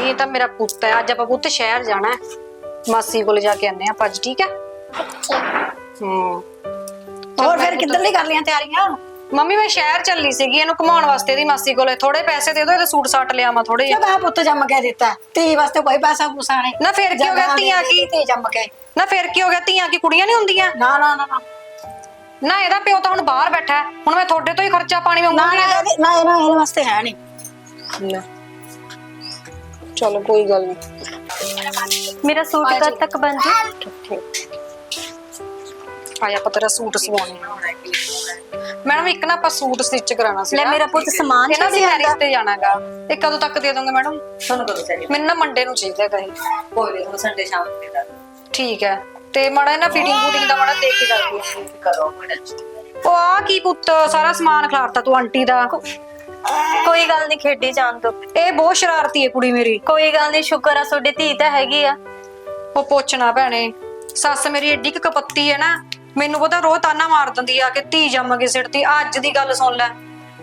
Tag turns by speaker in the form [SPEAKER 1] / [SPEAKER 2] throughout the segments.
[SPEAKER 1] ਇਹ ਤਾਂ ਮੇਰਾ ਪੁੱਤ ਹੈ। ਅੱਜ ਆਪਾਂ ਪੁੱਤ ਸ਼ਹਿਰ ਜਾਣਾ ਹੈ। ਮਾਸੀ ਕੋਲ ਜਾ ਕੇ ਆਨੇ ਆਪਾਂ ਅੱਜ ਠੀਕ ਹੈ? ਹੂੰ।
[SPEAKER 2] ਹੋਰ ਫਿਰ ਕਿੱਧਰ ਕਰ ਲੀਆਂ ਤਿਆਰੀਆਂ?
[SPEAKER 1] ਮੰਮੀ ਮੈਂ ਸ਼ਹਿਰ ਚੱਲੀ ਸੀਗੀ ਇਹਨੂੰ ਘੁਮਾਉਣ ਵਾਸਤੇ ਦੀ ਮਾਸੀ ਕੋਲੇ। ਥੋੜੇ ਪੈਸੇ ਦੇ ਦਿਓ ਇਹਦਾ ਸੂਟ ਸਾਟ ਲਿਆਵਾਂ ਥੋੜੇ ਜਿਹੇ।
[SPEAKER 2] ਆ ਪੁੱਤ ਜੰਮ ਕੇ ਦਿੱਤਾ ਤੀ ਵਾਸਤੇ ਕੋਈ ਪੈਸਾ ਪੂਸਾ ਨਹੀਂ।
[SPEAKER 1] ਨਾ ਫਿਰ ਕੀ ਹੋ ਗਿਆ ਧੀਆਂ ਕੀ?
[SPEAKER 2] ਤੀ ਜੰਮ ਕੇ।
[SPEAKER 1] ਨਾ ਫਿਰ ਕੀ ਹੋ ਗਿਆ ਧੀਆਂ ਕੀ ਕੁੜੀਆਂ ਨਹੀਂ ਹੁੰਦੀਆਂ?
[SPEAKER 2] ਨਾ ਨਾ ਨਾ ਨਾ।
[SPEAKER 1] ਨਾ ਇਹਦਾ ਪਿਓ ਤਾਂ ਹੁਣ ਬਾਹਰ ਬੈਠਾ ਹੈ। ਹੁਣ ਮੈਂ ਤੁਹਾਡੇ ਤੋਂ ਹੀ ਖਰਚਾ ਪਾਣੀ ਮੰਗੂਗੀ।
[SPEAKER 2] ਨਾ ਇਹਦੇ- ਨਾ ਇਹਨਾਂ ਵਾਸਤੇ ਹੈ ਨਹੀਂ।
[SPEAKER 1] ਚਲੋ ਕੋਈ ਗੱਲ ਨਹੀਂ
[SPEAKER 3] ਮੇਰਾ ਸੂਟ ਕਦ ਤੱਕ ਬਣ ਜੂ?
[SPEAKER 1] ਆਇਆ ਆਪਾਂ ਤੇਰਾ ਸੂਟ ਸਵਾਉਣੇ ਮੈਡਮ ਇੱਕ ਨਾ ਆਪਾਂ ਸੂਟ ਸਟਿਚ ਕਰਾਉਣਾ ਸੀ।
[SPEAKER 3] ਲੈ ਮੇਰਾ ਪੁੱਤ ਸਮਾਨ
[SPEAKER 1] ਇਹਨਾਂ ਦੀ ਮੈਰਿਜ ਤੇ ਜਾਣਾਗਾ। ਇਹ ਕਦੋਂ ਤੱਕ ਦੇ ਦੋਗੇ ਮੈਡਮ?
[SPEAKER 4] ਤੁਹਾਨੂੰ ਕਦੋਂ ਚਾਹੀਏ
[SPEAKER 1] ਮੈਨੂੰ ਨਾ ਮੰਡੇ ਨੂੰ ਚਾਹੀਦਾ ਹੈਗਾ ਇਹ।
[SPEAKER 4] ਕੋਈ ਨਹੀਂ ਤੁਹਾਨੂੰ ਸੰਡੇ ਸ਼ਾਮ ਨੂੰ ਦੇ ਦਾਂ
[SPEAKER 1] ਠੀਕ ਹੈ। ਤੇ ਮਾੜਾ ਨਾ ਫਿਟਿੰਗ ਫੂਟਿੰਗ ਦਾ ਮਾੜਾ ਦੇਖ ਕੇ ਕਰ ਦਿਓ
[SPEAKER 4] ਕਰੋ ਮੈਡਮ
[SPEAKER 1] ਉਹ ਆ ਕੀ ਪੁੱਤ ਸਾਰਾ ਸਮਾਨ ਖਿਲਾਰਤਾ ਤੂੰ ਆਂਟੀ ਦਾ।
[SPEAKER 3] ਕੋਈ ਗੱਲ ਨਹੀਂ ਖੇਡੀ ਜਾਣ ਦੋ।
[SPEAKER 1] ਇਹ ਬਹੁਤ ਸ਼ਰਾਰਤੀ ਹੈ ਕੁੜੀ ਮੇਰੀ।
[SPEAKER 3] ਕੋਈ ਗੱਲ ਨਹੀਂ ਸ਼ੁਕਰ ਆ ਤੁਹਾਡੀ ਧੀ ਤਾਂ ਹੈਗੀ ਆ।
[SPEAKER 1] ਉਹ ਪੁੱਛਣਾ ਭੈਣੇ ਸੱਸ ਮੇਰੀ ਏਡੀ ਕੁ ਕਪੱਤੀ ਹੈ ਨਾ ਮੈਨੂੰ ਪਤਾ ਰੋਹ ਤਾਨਾ ਮਾਰ ਦਿੰਦੀ ਆ ਕਿ ਧੀ ਜੰਮ ਕੇ ਸਿੱਟਦੀ ਅੱਜ ਦੀ ਗੱਲ ਸੁਣ ਲੈ।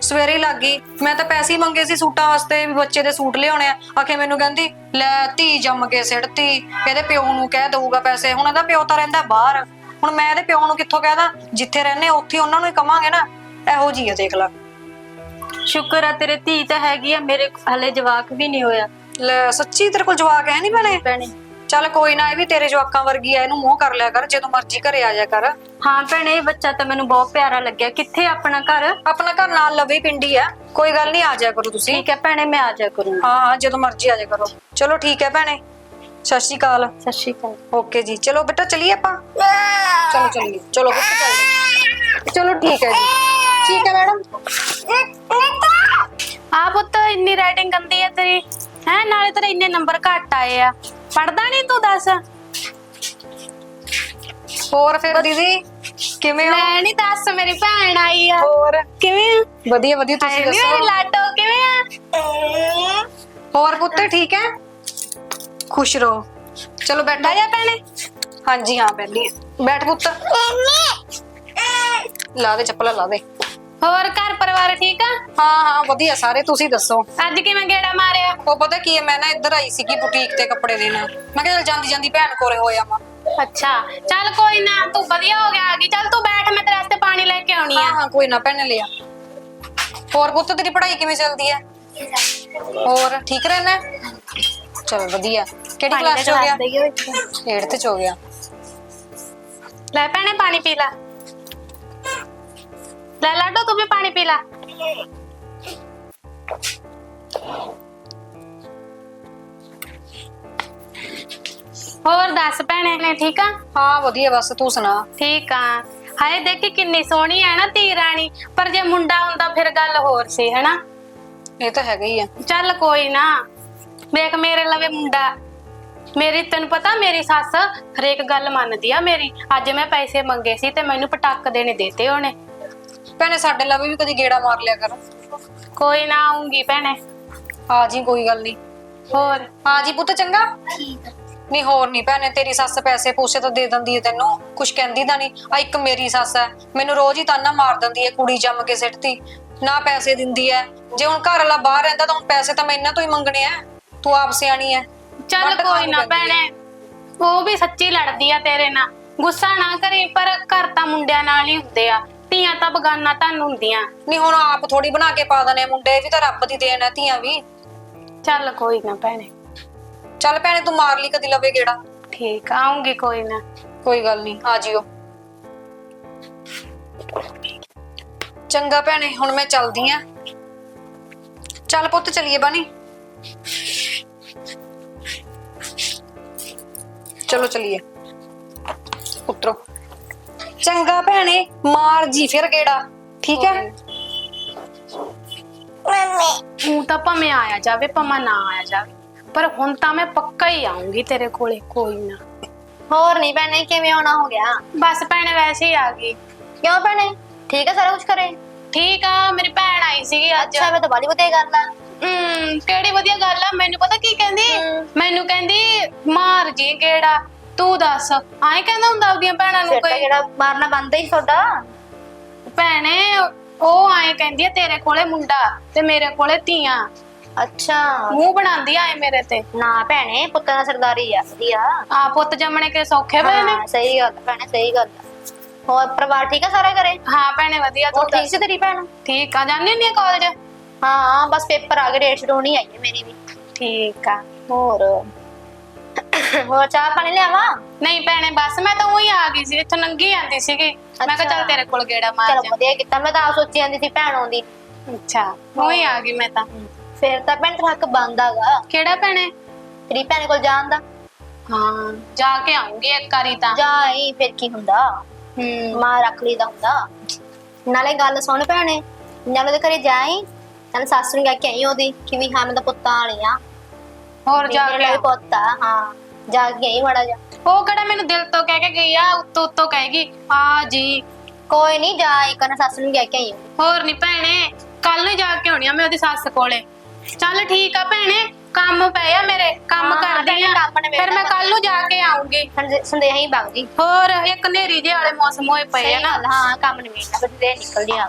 [SPEAKER 1] ਸਵੇਰੇ ਹੀ ਲੱਗ ਗਈ ਮੈਂ ਤਾਂ ਪੈਸੇ ਹੀ ਮੰਗੇ ਸੀ ਸੂਟਾਂ ਵਾਸਤੇ ਵੀ ਬੱਚੇ ਦੇ ਸੂਟ ਲਿਆਉਣੇ ਆ। ਆਖੇ ਮੈਨੂੰ ਕਹਿੰਦੀ ਲੈ ਧੀ ਜੰਮ ਕੇ ਸਿੱਟਤੀ ਇਹਦੇ ਪਿਓ ਨੂੰ ਕਹਿ ਦਊਗਾ ਪੈਸੇ। ਹੁਣ ਇਹਦਾ ਪਿਓ ਤਾਂ ਰਹਿੰਦਾ ਬਾਹਰ। ਹੁਣ ਮੈਂ ਇਹਦੇ ਪਿਓ ਨੂੰ ਕਿੱਥੋਂ ਕਹਿਦਾ? ਜਿੱਥੇ ਰਹਿੰਦੇ ਆ, ਉੱਥੇ ਹੀ ਉਹਨਾਂ ਨੂੰ ਹੀ ਕਵਾਂਗੇ ਨਾ। ਇਹੋ ਜੀ ਆ ਦੇਖ ਲੈ।
[SPEAKER 3] ਸ਼ੁਕਰ ਆ ਤੇਰੇ ਧੀ ਤਾਂ ਹੈਗੀ ਆ ਮੇਰੇ ਹਲੇ ਜਵਾਕ ਵੀ ਨਹੀਂ ਹੋਇਆ।
[SPEAKER 1] ਲੈ ਸੱਚੀ ਤੇਰੇ ਕੋਲ ਜਵਾਕ ਹੈ ਨਹੀਂ ਭੈਣੇ?
[SPEAKER 3] ਭੈਣੇ।
[SPEAKER 1] ਚੱਲ ਕੋਈ ਨਾ ਇਹ ਵੀ ਤੇਰੇ ਜਵਾਕਾਂ ਵਰਗੀ ਆ ਇਹਨੂੰ ਮੋਹ ਕਰ ਲਿਆ ਕਰ ਜਦੋਂ ਮਰਜ਼ੀ ਘਰੇ ਆ ਜਾ ਕਰ।
[SPEAKER 3] ਹਾਂ ਭੈਣੇ ਇਹ ਬੱਚਾ ਤਾਂ ਮੈਨੂੰ ਬਹੁਤ ਪਿਆਰਾ ਲੱਗਿਆ। ਕਿੱਥੇ ਆ ਆਪਣਾ ਘਰ?
[SPEAKER 1] ਆਪਣਾ ਘਰ ਨਾਲ ਲਵੇ ਪਿੰਡੀ ਆ। ਕੋਈ ਗੱਲ ਨਹੀਂ ਆ ਜਾਇਆ ਕਰੋ ਤੁਸੀਂ।
[SPEAKER 3] ਠੀਕ ਹੈ ਭੈਣੇ ਮੈਂ ਆ ਜਾ ਕਰੂੰਗੀ।
[SPEAKER 1] ਹਾਂ ਹਾਂ ਜਦੋਂ ਮਰਜ਼ੀ ਆ ਜਾਇਆ ਕਰੋ। ਚਲੋ ਠੀਕ ਹੈ ਭੈਣੇ। ਸਤਿ ਸ਼੍ਰੀ ਅਕਾਲ।
[SPEAKER 3] ਸਤਿ ਸ਼੍ਰੀ ਅਕਾਲ।
[SPEAKER 1] ਓਕੇ ਜੀ। ਚਲੋ ਬੇਟਾ ਚਲੀਏ ਆਪਾਂ? ਚਲੋ ਚਲੀਏ। ਚਲੋ ਪੁੱਤ ਚੱਲਦੇ ਚਲੋ ਠੀਕ ਹੈ ਜੀ। ਠੀਕ ਹੈ ਮੈਡਮ।
[SPEAKER 5] ਆ ਪੁੱਤ ਇੰਨੀ ਰਾਈਟਿੰਗ ਗੰਦੀ ਹੈ ਤੇਰੀ। ਹੈ ਨਾਲੇ ਤੇਰੇ ਇੰਨੇ ਨੰਬਰ ਘੱਟ ਆਏ ਆ। ਪੜਦਾ ਨਹੀਂ ਤੂੰ ਦੱਸ?
[SPEAKER 1] ਹੋਰ ਫਿਰ ਦੀਦੀ ਕਿਵੇਂ ਹੋ?
[SPEAKER 5] ਮੈਂ ਨਹੀਂ ਦੱਸ ਮੇਰੀ ਭੈਣ ਆਈ ਆ।
[SPEAKER 1] ਹੋਰ?
[SPEAKER 5] ਕਿਵੇਂ? ਆ
[SPEAKER 1] ਵਧੀਆ ਵਧੀਆ ਤੁਸੀਂ
[SPEAKER 5] ਹਾਏ ਨੀ ਮੇਰੀ
[SPEAKER 1] ਦੱਸੋ
[SPEAKER 5] ਲਾਡੋ ਕਿਵੇਂ ਆ?
[SPEAKER 1] ਹੋਰ ਪੁੱਤ ਠੀਕ ਹੈ? ਖੁਸ਼ ਰਹੋ। ਚਲੋ ਬੈਠਾ
[SPEAKER 5] ਜਾ ਭੈਣੇ?
[SPEAKER 1] ਹਾਂਜੀ ਹਾਂ ਬੈਠੀ ਬੈਠ ਪੁੱਤ। ਲਾ ਦੇ ਚੱਪਲਾਂ ਲਾ ਦੇ।
[SPEAKER 5] ਹੋਰ ਘਰ ਪਰਿਵਾਰ ਠੀਕ ਆ?
[SPEAKER 1] ਹਾਂ ਹਾਂ ਵਧੀਆ। ਸਾਰੇ ਤੁਸੀਂ ਦੱਸੋ।
[SPEAKER 5] ਅੱਜ ਕਿਵੇਂ ਗੇੜਾ ਮਾਰਿਆ?
[SPEAKER 1] ਉਹ ਪਤਾ ਕੀ ਹੈ ਮੈਂ ਨਾ ਇੱਧਰ ਆਈ ਸੀਗੀ ਬੁਟੀਕ ਤੇ ਕੱਪੜੇ ਦੇਣ ਮੈਂ ਕਿਹਾ ਚੱਲ ਜਾਂਦੀ ਜਾਂਦੀ ਭੈਣ ਕੋਲੇ ਹੋਇਆ ਮਾ
[SPEAKER 5] ਅੱਛਾ। ਚੱਲ ਕੋਈ ਨਾ ਤੂੰ ਵਧੀਆ ਹੋ ਗਿਆ ਆ ਗਈ। ਚੱਲ ਤੂੰ ਬੈਠ ਮੈਂ ਤੇਰੇ ਵਾਸਤੇ ਪਾਣੀ ਲੈ ਕੇ ਆਉਣੀ
[SPEAKER 1] ਹਾਂ
[SPEAKER 5] ਆ।
[SPEAKER 1] ਹਾਂ ਕੋਈ ਨਾ ਭੈਣ ਲਿਆ। ਹੋਰ ਪੁੱਤ ਤੇਰੀ ਪੜ੍ਹਾਈ ਕਿਵੇਂ ਚੱਲਦੀ ਹੈ? ਹੋਰ ਠੀਕ ਰਹਿਣਾ? ਚਲ ਵਧੀਆ। ਕਿਹੜੀ ਕਲਾਸ ਚ ਹੋ ਗਿਆ? 8th ਚ ਹੋ ਗਿਆ।
[SPEAKER 5] ਲੈ ਭੈਣੇ ਪਾਣੀ ਪੀ ਲੈ। ਲੈ ਲਾਡੋ ਤੂੰ ਵੀ ਪਾਣੀ ਪੀ ਲੈ। ਹੋਰ ਦੱਸ ਭੈਣੇ ਨੇ ਠੀਕ ਆ?
[SPEAKER 1] ਹਾਂ ਵਧੀਆ ਬਸ ਤੂੰ ਸੁਣਾ?
[SPEAKER 5] ਠੀਕ ਆ। ਹਾਏ ਦੇਖੀ ਕਿੰਨੀ ਸੋਹਣੀ ਹੈ ਨਾ ਧੀ ਰਾਣੀ। ਪਰ ਜੇ ਮੁੰਡਾ ਹੁੰਦਾ ਫਿਰ ਗੱਲ ਹੋਰ ਸੀ ਹੈਨਾ?
[SPEAKER 1] ਇਹ ਤਾਂ ਹੈਗਾ ਹੀ ਆ।
[SPEAKER 5] ਚੱਲ ਕੋਈ ਨਾ। ਵੇਖ ਮੇਰੇ ਲਵੇ ਮੁੰਡਾ। ਮੇਰੀ ਤੈਨੂੰ ਪਤਾ ਮੇਰੀ ਸੱਸ ਹਰੇਕ ਗੱਲ ਮੰਨਦੀ ਆ ਮੇਰੀ। ਅੱਜ ਮੈਂ ਪੈਸੇ ਮੰਗੇ ਸੀ ਤੇ ਮੈਨੂੰ ਪਟਾਕ ਦੇਣੇ ਦੇਤੇ ਉਹਨੇ।
[SPEAKER 1] ਭੈਣੇ ਸਾਡੇ ਲਵੇ ਵੀ ਕਦੀ ਗੇੜਾ ਮਾਰ ਲਿਆ ਕਰ।
[SPEAKER 5] ਕੋਈ ਨਾ ਆਉਂਗੀ ਭੈਣੇ।
[SPEAKER 1] ਆ ਜੀ ਕੋਈ ਗੱਲ ਨਹੀਂ।
[SPEAKER 5] ਹੋਰ?
[SPEAKER 1] ਆ ਜੀ ਪੁੱਤ ਚੰਗਾ? ਨਹੀਂ ਹੋਰ ਨਹੀਂ ਭੈਣੇ ਤੇਰੀ ਸੱਸ ਪੈਸੇ ਪੂਸੇ ਤਾਂ ਦੇ ਦਿੰਦੀ ਹੈ ਤੈਨੂੰ। ਕੁਛ ਕਹਿੰਦੀ ਤਾਂ ਨਹੀਂ। ਆ ਇੱਕ ਮੇਰੀ ਸੱਸ ਹੈ ਮੈਨੂੰ ਰੋਜ਼ ਹੀ ਤਾਨਾ ਮਾਰ ਦਿੰਦੀ ਹੈ ਕੁੜੀ ਜੰਮ ਕੇ ਸਿੱਟਤੀ ਨਾ ਪੈਸੇ ਦਿੰਦੀ ਹੈ ਜੇ ਹੁਣ ਘਰ ਵਾਲਾ ਬਾਹਰ ਰਹਿੰਦਾ ਤਾਂ ਹੁਣ ਪੈਸੇ ਤਾਂ ਮੈਂ ਇਹਨਾਂ ਤੋਂ ਹੀ ਮੰਗਣੇ ਆ। ਤੂੰ ਆਪ ਸਿਆਣੀ ਹੈ
[SPEAKER 5] ਚੱਲ
[SPEAKER 1] ਵੱਢ
[SPEAKER 5] ਕੋਈ
[SPEAKER 1] ਖਾਣੀ
[SPEAKER 5] ਨਾ
[SPEAKER 1] ਪੈਂਦੀ।
[SPEAKER 5] ਭੈਣੇ। ਉਹ ਵੀ ਸੱਚੀ ਲੜਦੀ ਆ ਤੇਰੇ ਨਾਲ। ਗੁੱਸਾ ਨਾ ਕਰੀ ਪਰ ਘਰ ਤਾਂ ਮੁੰਡਿਆਂ ਨਾਲ ਹੀ ਹੁੰਦੇ ਆ। ਧੀਆਂ ਤਾਂ ਬਗਾਨਾ ਤੁਹਾਨੂੰ ਹੁੰਦੀਆਂ।
[SPEAKER 1] ਨਹੀਂ ਹੁਣ ਆਪ ਥੋੜੀ ਬਣਾ ਕੇ ਪਾ ਦਨੇ ਮੁੰਡੇ ਵੀ ਤਾਂ ਰੱਬ ਦੀ ਦੇਣ ਹੈ ਧੀਆਂ ਵੀ।
[SPEAKER 5] ਚੱਲ ਕੋਈ ਨਾ ਭੈਣੇ।
[SPEAKER 1] ਚੱਲ ਭੈਣੇ ਤੂੰ ਮਾਰ ਲਈ ਕਦੀ ਲਵੇ ਗੇੜਾ।
[SPEAKER 5] ਠੀਕ ਆ, ਆਉਂਗੀ ਕੋਈ ਨਾ।
[SPEAKER 1] ਕੋਈ ਗੱਲ ਨਹੀਂ ਆ ਜਿਓ। ਚੰਗਾ ਭੈਣੇ ਹੁਣ ਮੈਂ ਚੱਲਦੀ ਆ। ਚੱਲ ਪੁੱਤ ਚਲੀਏ ਬਾਨੀ ਚਲੋ ਚਲੀਏ ਉਤਰੋ ਚੰਗਾ ਭੈਣੇ ਮਾਰ ਜੀ ਫਿਰ ਗੇੜਾ ਠੀਕ ਹੈ
[SPEAKER 5] ਹੁਣ ਤਾਂ ਭਾਵੇਂ ਆਇਆ ਜਾਵੇ ਭਾਵੇਂ ਨਾ ਆਇਆ ਜਾਵੇ ਪਰ ਹੁਣ ਤਾਂ ਮੈਂ ਪੱਕਾ ਹੀ ਆਉਂਗੀ ਤੇਰੇ ਕੋਲੇ ਕੋਈ ਨਾ
[SPEAKER 6] ਹੋਰ ਨਹੀਂ ਭੈਣੇ ਕਿਵੇਂ ਆਉਣਾ ਹੋ ਗਿਆ
[SPEAKER 5] ਬਸ ਭੈਣੇ ਵੈਸੇ ਹੀ ਆ ਗਈ
[SPEAKER 6] ਕਿਉਂ ਭੈਣੇ ਠੀਕ ਹੈ ਸਾਰਾ ਕੁਝ ਕਰੇ
[SPEAKER 5] ਠੀਕ ਆ ਮੇਰੀ ਭੈਣ ਆਈ ਸੀਗੀ ਅੱਜ
[SPEAKER 6] ਅੱਛਾ ਮੈਂ ਤਾਂ ਬਾਲੀ ਵਧੀਆ ਗੱਲ ਆ
[SPEAKER 5] ਕਿਹੜੀ ਵਧੀਆ ਗੱਲ ਆ ਮੈਨੂੰ ਪਤਾ ਕੀ ਕਹਿੰਦੀ? ਮੈਨੂੰ ਕਹਿੰਦੀ ਮਾਰ ਜੀ ਕਿਹੜਾ ਤੂੰ ਦੱਸ ਆਏ ਕਹਿੰਦਾ ਹੁੰਦਾ ਆਪਦੀਆਂ ਭੈਣਾਂ ਨੂੰ
[SPEAKER 6] ਫਿਰ ਤਾਂ
[SPEAKER 5] ਕੋਈ?
[SPEAKER 6] ਜਿਹੜਾ ਮਾਰਨਾ ਬੰਦਾ ਹੀ ਤੁਹਾਡਾ।
[SPEAKER 5] ਭੈਣੇ ਉਹ ਆਏ ਕਹਿੰਦੀ ਆ ਤੇਰੇ ਕੋਲੇ ਮੁੰਡਾ ਤੇ ਮੇਰੇ ਕੋਲੇ ਧੀਆਂ।
[SPEAKER 6] ਅੱਛਾ।
[SPEAKER 5] ਮੂੰਹ ਬਣਾਉਂਦੀ ਆ ਇਹ ਮੇਰੇ ਤੇ।
[SPEAKER 6] ਨਾ ਭੈਣੇ ਪੁੱਤਾਂ ਦਾ ਸਰਦਾਰੀ ਆ ਵਧੀਆ।
[SPEAKER 5] ਆ ਪੁੱਤ ਜੰਮਣੇ ਕੇ ਸੌਖੇ ਪਏ ਨੇ।
[SPEAKER 6] ਹਾਂ ਸਹੀ ਗੱਲ ਆ ਭੈਣੇ ਸਹੀ ਗੱਲ। ਆ। ਹੋਰ ਪਰਿਵਾਰ ਠੀਕ ਆ ਸਾਰੇ ਘਰੇ?
[SPEAKER 5] ਹਾਂ ਭੈਣੇ ਵਧੀਆ
[SPEAKER 6] ਹੋਰ
[SPEAKER 5] ਤੂੰ
[SPEAKER 6] ਠੀਕ ਸੀ ਤੇਰੀ ਭੈਣ?
[SPEAKER 5] ਠੀਕ ਆ ਜਾਂਦੀ ਨਹੀਂ ਕਾਲਜ
[SPEAKER 6] ਹਾਂ ਬਸ ਪੇਪਰ ਆ ਗਏ ਡੇਟ ਸ਼ਡੂਲ ਨਹੀਂ ਆਈ ਹੈ ਮੇਰੀ ਵੀ।
[SPEAKER 5] ਠੀਕ ਆ।
[SPEAKER 6] ਹੋਰ? ਹੋਰ ਚਾਹ ਪਾਣੀ ਲਿਆਵਾਂ?
[SPEAKER 5] ਨਹੀਂ ਭੈਣੇ ਬਸ ਮੈਂ ਤਾਂ ਉਹੀ ਆ ਗਈ ਸੀ ਇੱਥੋਂ ਨੰਗੀ ਆਂਦੀ ਸੀਗੀ। ਮੈਂ ਕਿਹਾ ਚੱਲ। ਤੇਰੇ ਕੋਲ ਗੇੜਾ ਮਾਰ
[SPEAKER 6] ਚਲੋ
[SPEAKER 5] ਜਾ।
[SPEAKER 6] ਵਧੀਆ ਕੀਤਾ ਮੈਂ ਤਾਂ ਆਪ ਸੋਚੀ ਜਾਂਦੀ ਸੀ ਭੈਣ ਆਉਂਦੀ।
[SPEAKER 5] ਅੱਛਾ ਉਹੀ ਆ ਗਈ ਮੈਂ ਤਾਂ।
[SPEAKER 6] ਫੇਰ ਤਾਂ ਭੈਣ ਤੇਰਾ ਹੱਕ ਬਣਦਾਗਾ
[SPEAKER 5] ਕਿਹੜਾ ਭੈਣੇ?
[SPEAKER 6] ਤੇਰੀ ਭੈਣ ਕੋਲ ਜਾਣ ਦਾ।
[SPEAKER 5] ਹਾਂ ਜਾ ਕੇ ਆਉਂਗੀ ਇੱਕ ਵਾਰੀ ਤਾਂ।
[SPEAKER 6] ਜਾ ਆਈ ਫਿਰ ਕੀ ਹੁੰਦਾ?
[SPEAKER 5] ਹੂੰ
[SPEAKER 6] ਮਾਂ ਰੱਖ ਲਈਦਾ ਹੁੰਦਾ। ਨਾਲੇ ਗੱਲ ਸੁਣ ਭੈਣੇ ਨਾਲੇ ਉਹਦੇ ਘਰੇ ਜਾਈ। ਨਾਲੇ ਸੱਸ ਨੂੰ ਕਹਿ ਕੇ ਆਈ ਉਹਦੀ ਕਿ ਵੀ ਹਾਂ ਮੈਂ ਤਾਂ ਪੁੱਤਾਂ ਵਾਲੀ ਆ
[SPEAKER 5] ਹੋਰ ਜਾ
[SPEAKER 6] ਮੇਰੇ
[SPEAKER 5] ਕੇ
[SPEAKER 6] ਲਈ ਪੁੱਤ ਆ ਹਾਂ ਜਾ ਕੇ ਆਈ ਮਾੜਾ ਜਾ
[SPEAKER 5] ਉਹ ਕਿਹੜਾ ਮੈਨੂੰ ਦਿਲ ਤੋਂ ਕਹਿ ਕੇ ਗਈ ਆ ਉੱਤੋਂ ਉੱਤੋਂ ਕਹੇਗੀ ਆ ਜੀ।
[SPEAKER 6] ਕੋਈ ਨਹੀਂ ਜਾ ਇੱਕ ਨਾ ਸੱਸ ਨੂੰ ਕਹਿ ਕੇ ਆਈ।
[SPEAKER 5] ਹੋਰ ਨਹੀਂ ਭੈਣੇ ਕੱਲ ਨੂੰ ਜਾ ਕੇ ਆਉਣੀ ਆ ਮੈਂ ਉਹਦੀ ਸੱਸ ਕੋਲੇ। ਚੱਲ ਠੀਕ ਆ ਭੈਣੇ ਕੰਮ ਪਿਆ ਮੇਰੇ ਕੰਮ
[SPEAKER 6] ਹਾਂ,
[SPEAKER 5] ਕਰਦੀ
[SPEAKER 6] ਭੈਣੇ,
[SPEAKER 5] ਆ।
[SPEAKER 6] ਕੰਮ ਨਿਬੇੜ
[SPEAKER 5] ਫਿਰ ਮੈਂ
[SPEAKER 6] ਲਾ।
[SPEAKER 5] ਕੱਲ ਨੂੰ ਜਾ ਕੇ ਆਉਂਗੀ।
[SPEAKER 6] ਹੁਣ ਸੰਦੇਹ ਹੀ ਬਗ ਗਈ।
[SPEAKER 5] ਹੋਰ ਇੱਕ ਨੇਰੀ ਜਿਹੇ ਵਾਲੇ ਮੌਸਮ ਹੋਏ ਪਏ ਆ ਨਾ।
[SPEAKER 6] ਹਾਂ ਕੰਮ ਨਹੀਂ ਮਿਲਦਾ ਬਸ ਦੇ ਨਿਕਲਦੀ ਆ।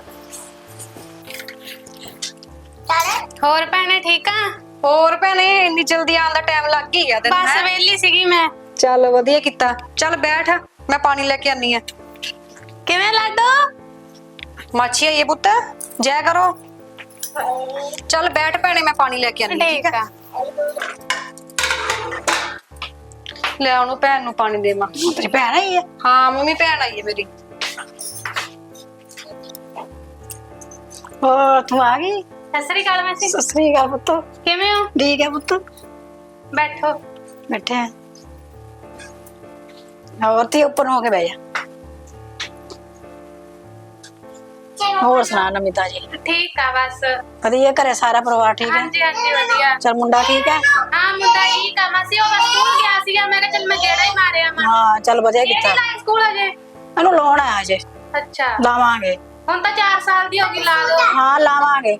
[SPEAKER 5] ਹੋਰ ਭੈਣੇ ਠੀਕ ਆ?
[SPEAKER 1] ਹੋਰ ਭੈਣੇ ਇੰਨੀ ਜਲਦੀ ਆਉਣ ਦਾ ਟਾਈਮ ਲੱਗ ਹੀ ਗਿਆ ਤੈਨੂੰ
[SPEAKER 5] ਬਸ
[SPEAKER 1] ਹੈਂ?
[SPEAKER 5] ਵੇਲੀ ਸੀਗੀ ਮੈਂ।
[SPEAKER 1] ਚੱਲ ਵਧੀਆ ਕੀਤਾ। ਚੱਲ ਬੈਠ ਮੈਂ ਪਾਣੀ ਲੈ ਕੇ ਆਨੀ ਆ
[SPEAKER 5] ਕਿਵੇਂ ਲਾਡੋ?
[SPEAKER 1] ਮਾਛੀ ਆਈਏ ਪੁੱਤ ਜੈ ਕਰੋ। ਚੱਲ ਬੈਠ ਭੈਣੇ ਮੈਂ ਪਾਣੀ ਲੈ ਕੇ ਆਨੀ ਆਂ, ਠੀਕ
[SPEAKER 5] ਠੀਕ
[SPEAKER 1] ਆ।
[SPEAKER 5] ਆ
[SPEAKER 1] ਲੈ ਉਹਨੂੰ ਭੈਣ ਨੂੰ ਪਾਣੀ ਦੇ ਮਾਂ
[SPEAKER 2] ਤੇਰੀ ਭੈਣ ਆਈ ਹੈ?
[SPEAKER 1] ਹਾਂ ਮੰਮੀ ਭੈਣ ਆਈ ਹੈ ਮੇਰੀ।
[SPEAKER 2] ਹੋਰ ਤੂੰ ਆ ਗਈ?
[SPEAKER 5] ਸਤਿ ਸ੍ਰੀ ਅਕਾਲ ਮਾਸੀ।
[SPEAKER 2] ਸਤਿ ਸ੍ਰੀ ਅਕਾਲ ਪੁੱਤ।
[SPEAKER 5] ਕਿਵੇਂ ਹੋ?
[SPEAKER 2] ਠੀਕ ਹੈ ਪੁੱਤ।
[SPEAKER 5] ਬੈਠੋ।
[SPEAKER 2] ਬੈਠੇ ਆ। ਹੋਰ ਤੇ ਉੱਪਰ ਹੋ ਕੇ ਬਹਿ ਜਾ। ਹੋਰ ਸੁਣਾ ਨਮਿਤਾ ਜੀ।
[SPEAKER 5] ਠੀਕ ਆ ਬਸ।
[SPEAKER 2] ਵਧੀਆ ਘਰੇ ਸਾਰਾ ਪਰਿਵਾਰ ਠੀਕ ਹੈ?
[SPEAKER 5] ਹਾਂਜੀ ਹਾਂਜੀ ਵਧੀਆ।
[SPEAKER 2] ਚਲ ਮੁੰਡਾ ਠੀਕ ਹੈ?
[SPEAKER 5] ਹਾਂ ਮੁੰਡਾ ਠੀਕ ਆ ਮਾਸੀ ਉਹ ਬਸ ਸਕੂਲ ਗਿਆ ਸੀਗਾ। ਮੈਂ ਕਿਹਾ ਚੱਲ ਮੈਂ ਗੇੜਾ ਹੀ ਮਾਰਿਆ ਮੈਂ।
[SPEAKER 2] ਹਾਂ ਚਲ ਵਧੀਆ ਕੀਤਾ।
[SPEAKER 5] ਕਿਹੜੀ ਲਾਈਨ ਸਕੂਲ ਹਜੇ
[SPEAKER 2] ਇਹਨੂੰ ਲਾਉਣਾ ਹੈ ਅਜੇ।
[SPEAKER 5] ਅੱਛਾ।
[SPEAKER 2] ਲਾਵਾਂਗੇ।
[SPEAKER 5] ਹੁਣ ਤਾਂ 4 ਸਾਲ ਦੀ ਹੋ ਗਈ ਲਾ ਦੋ।
[SPEAKER 2] ਹਾਂ ਲਾਵਾਂਗੇ।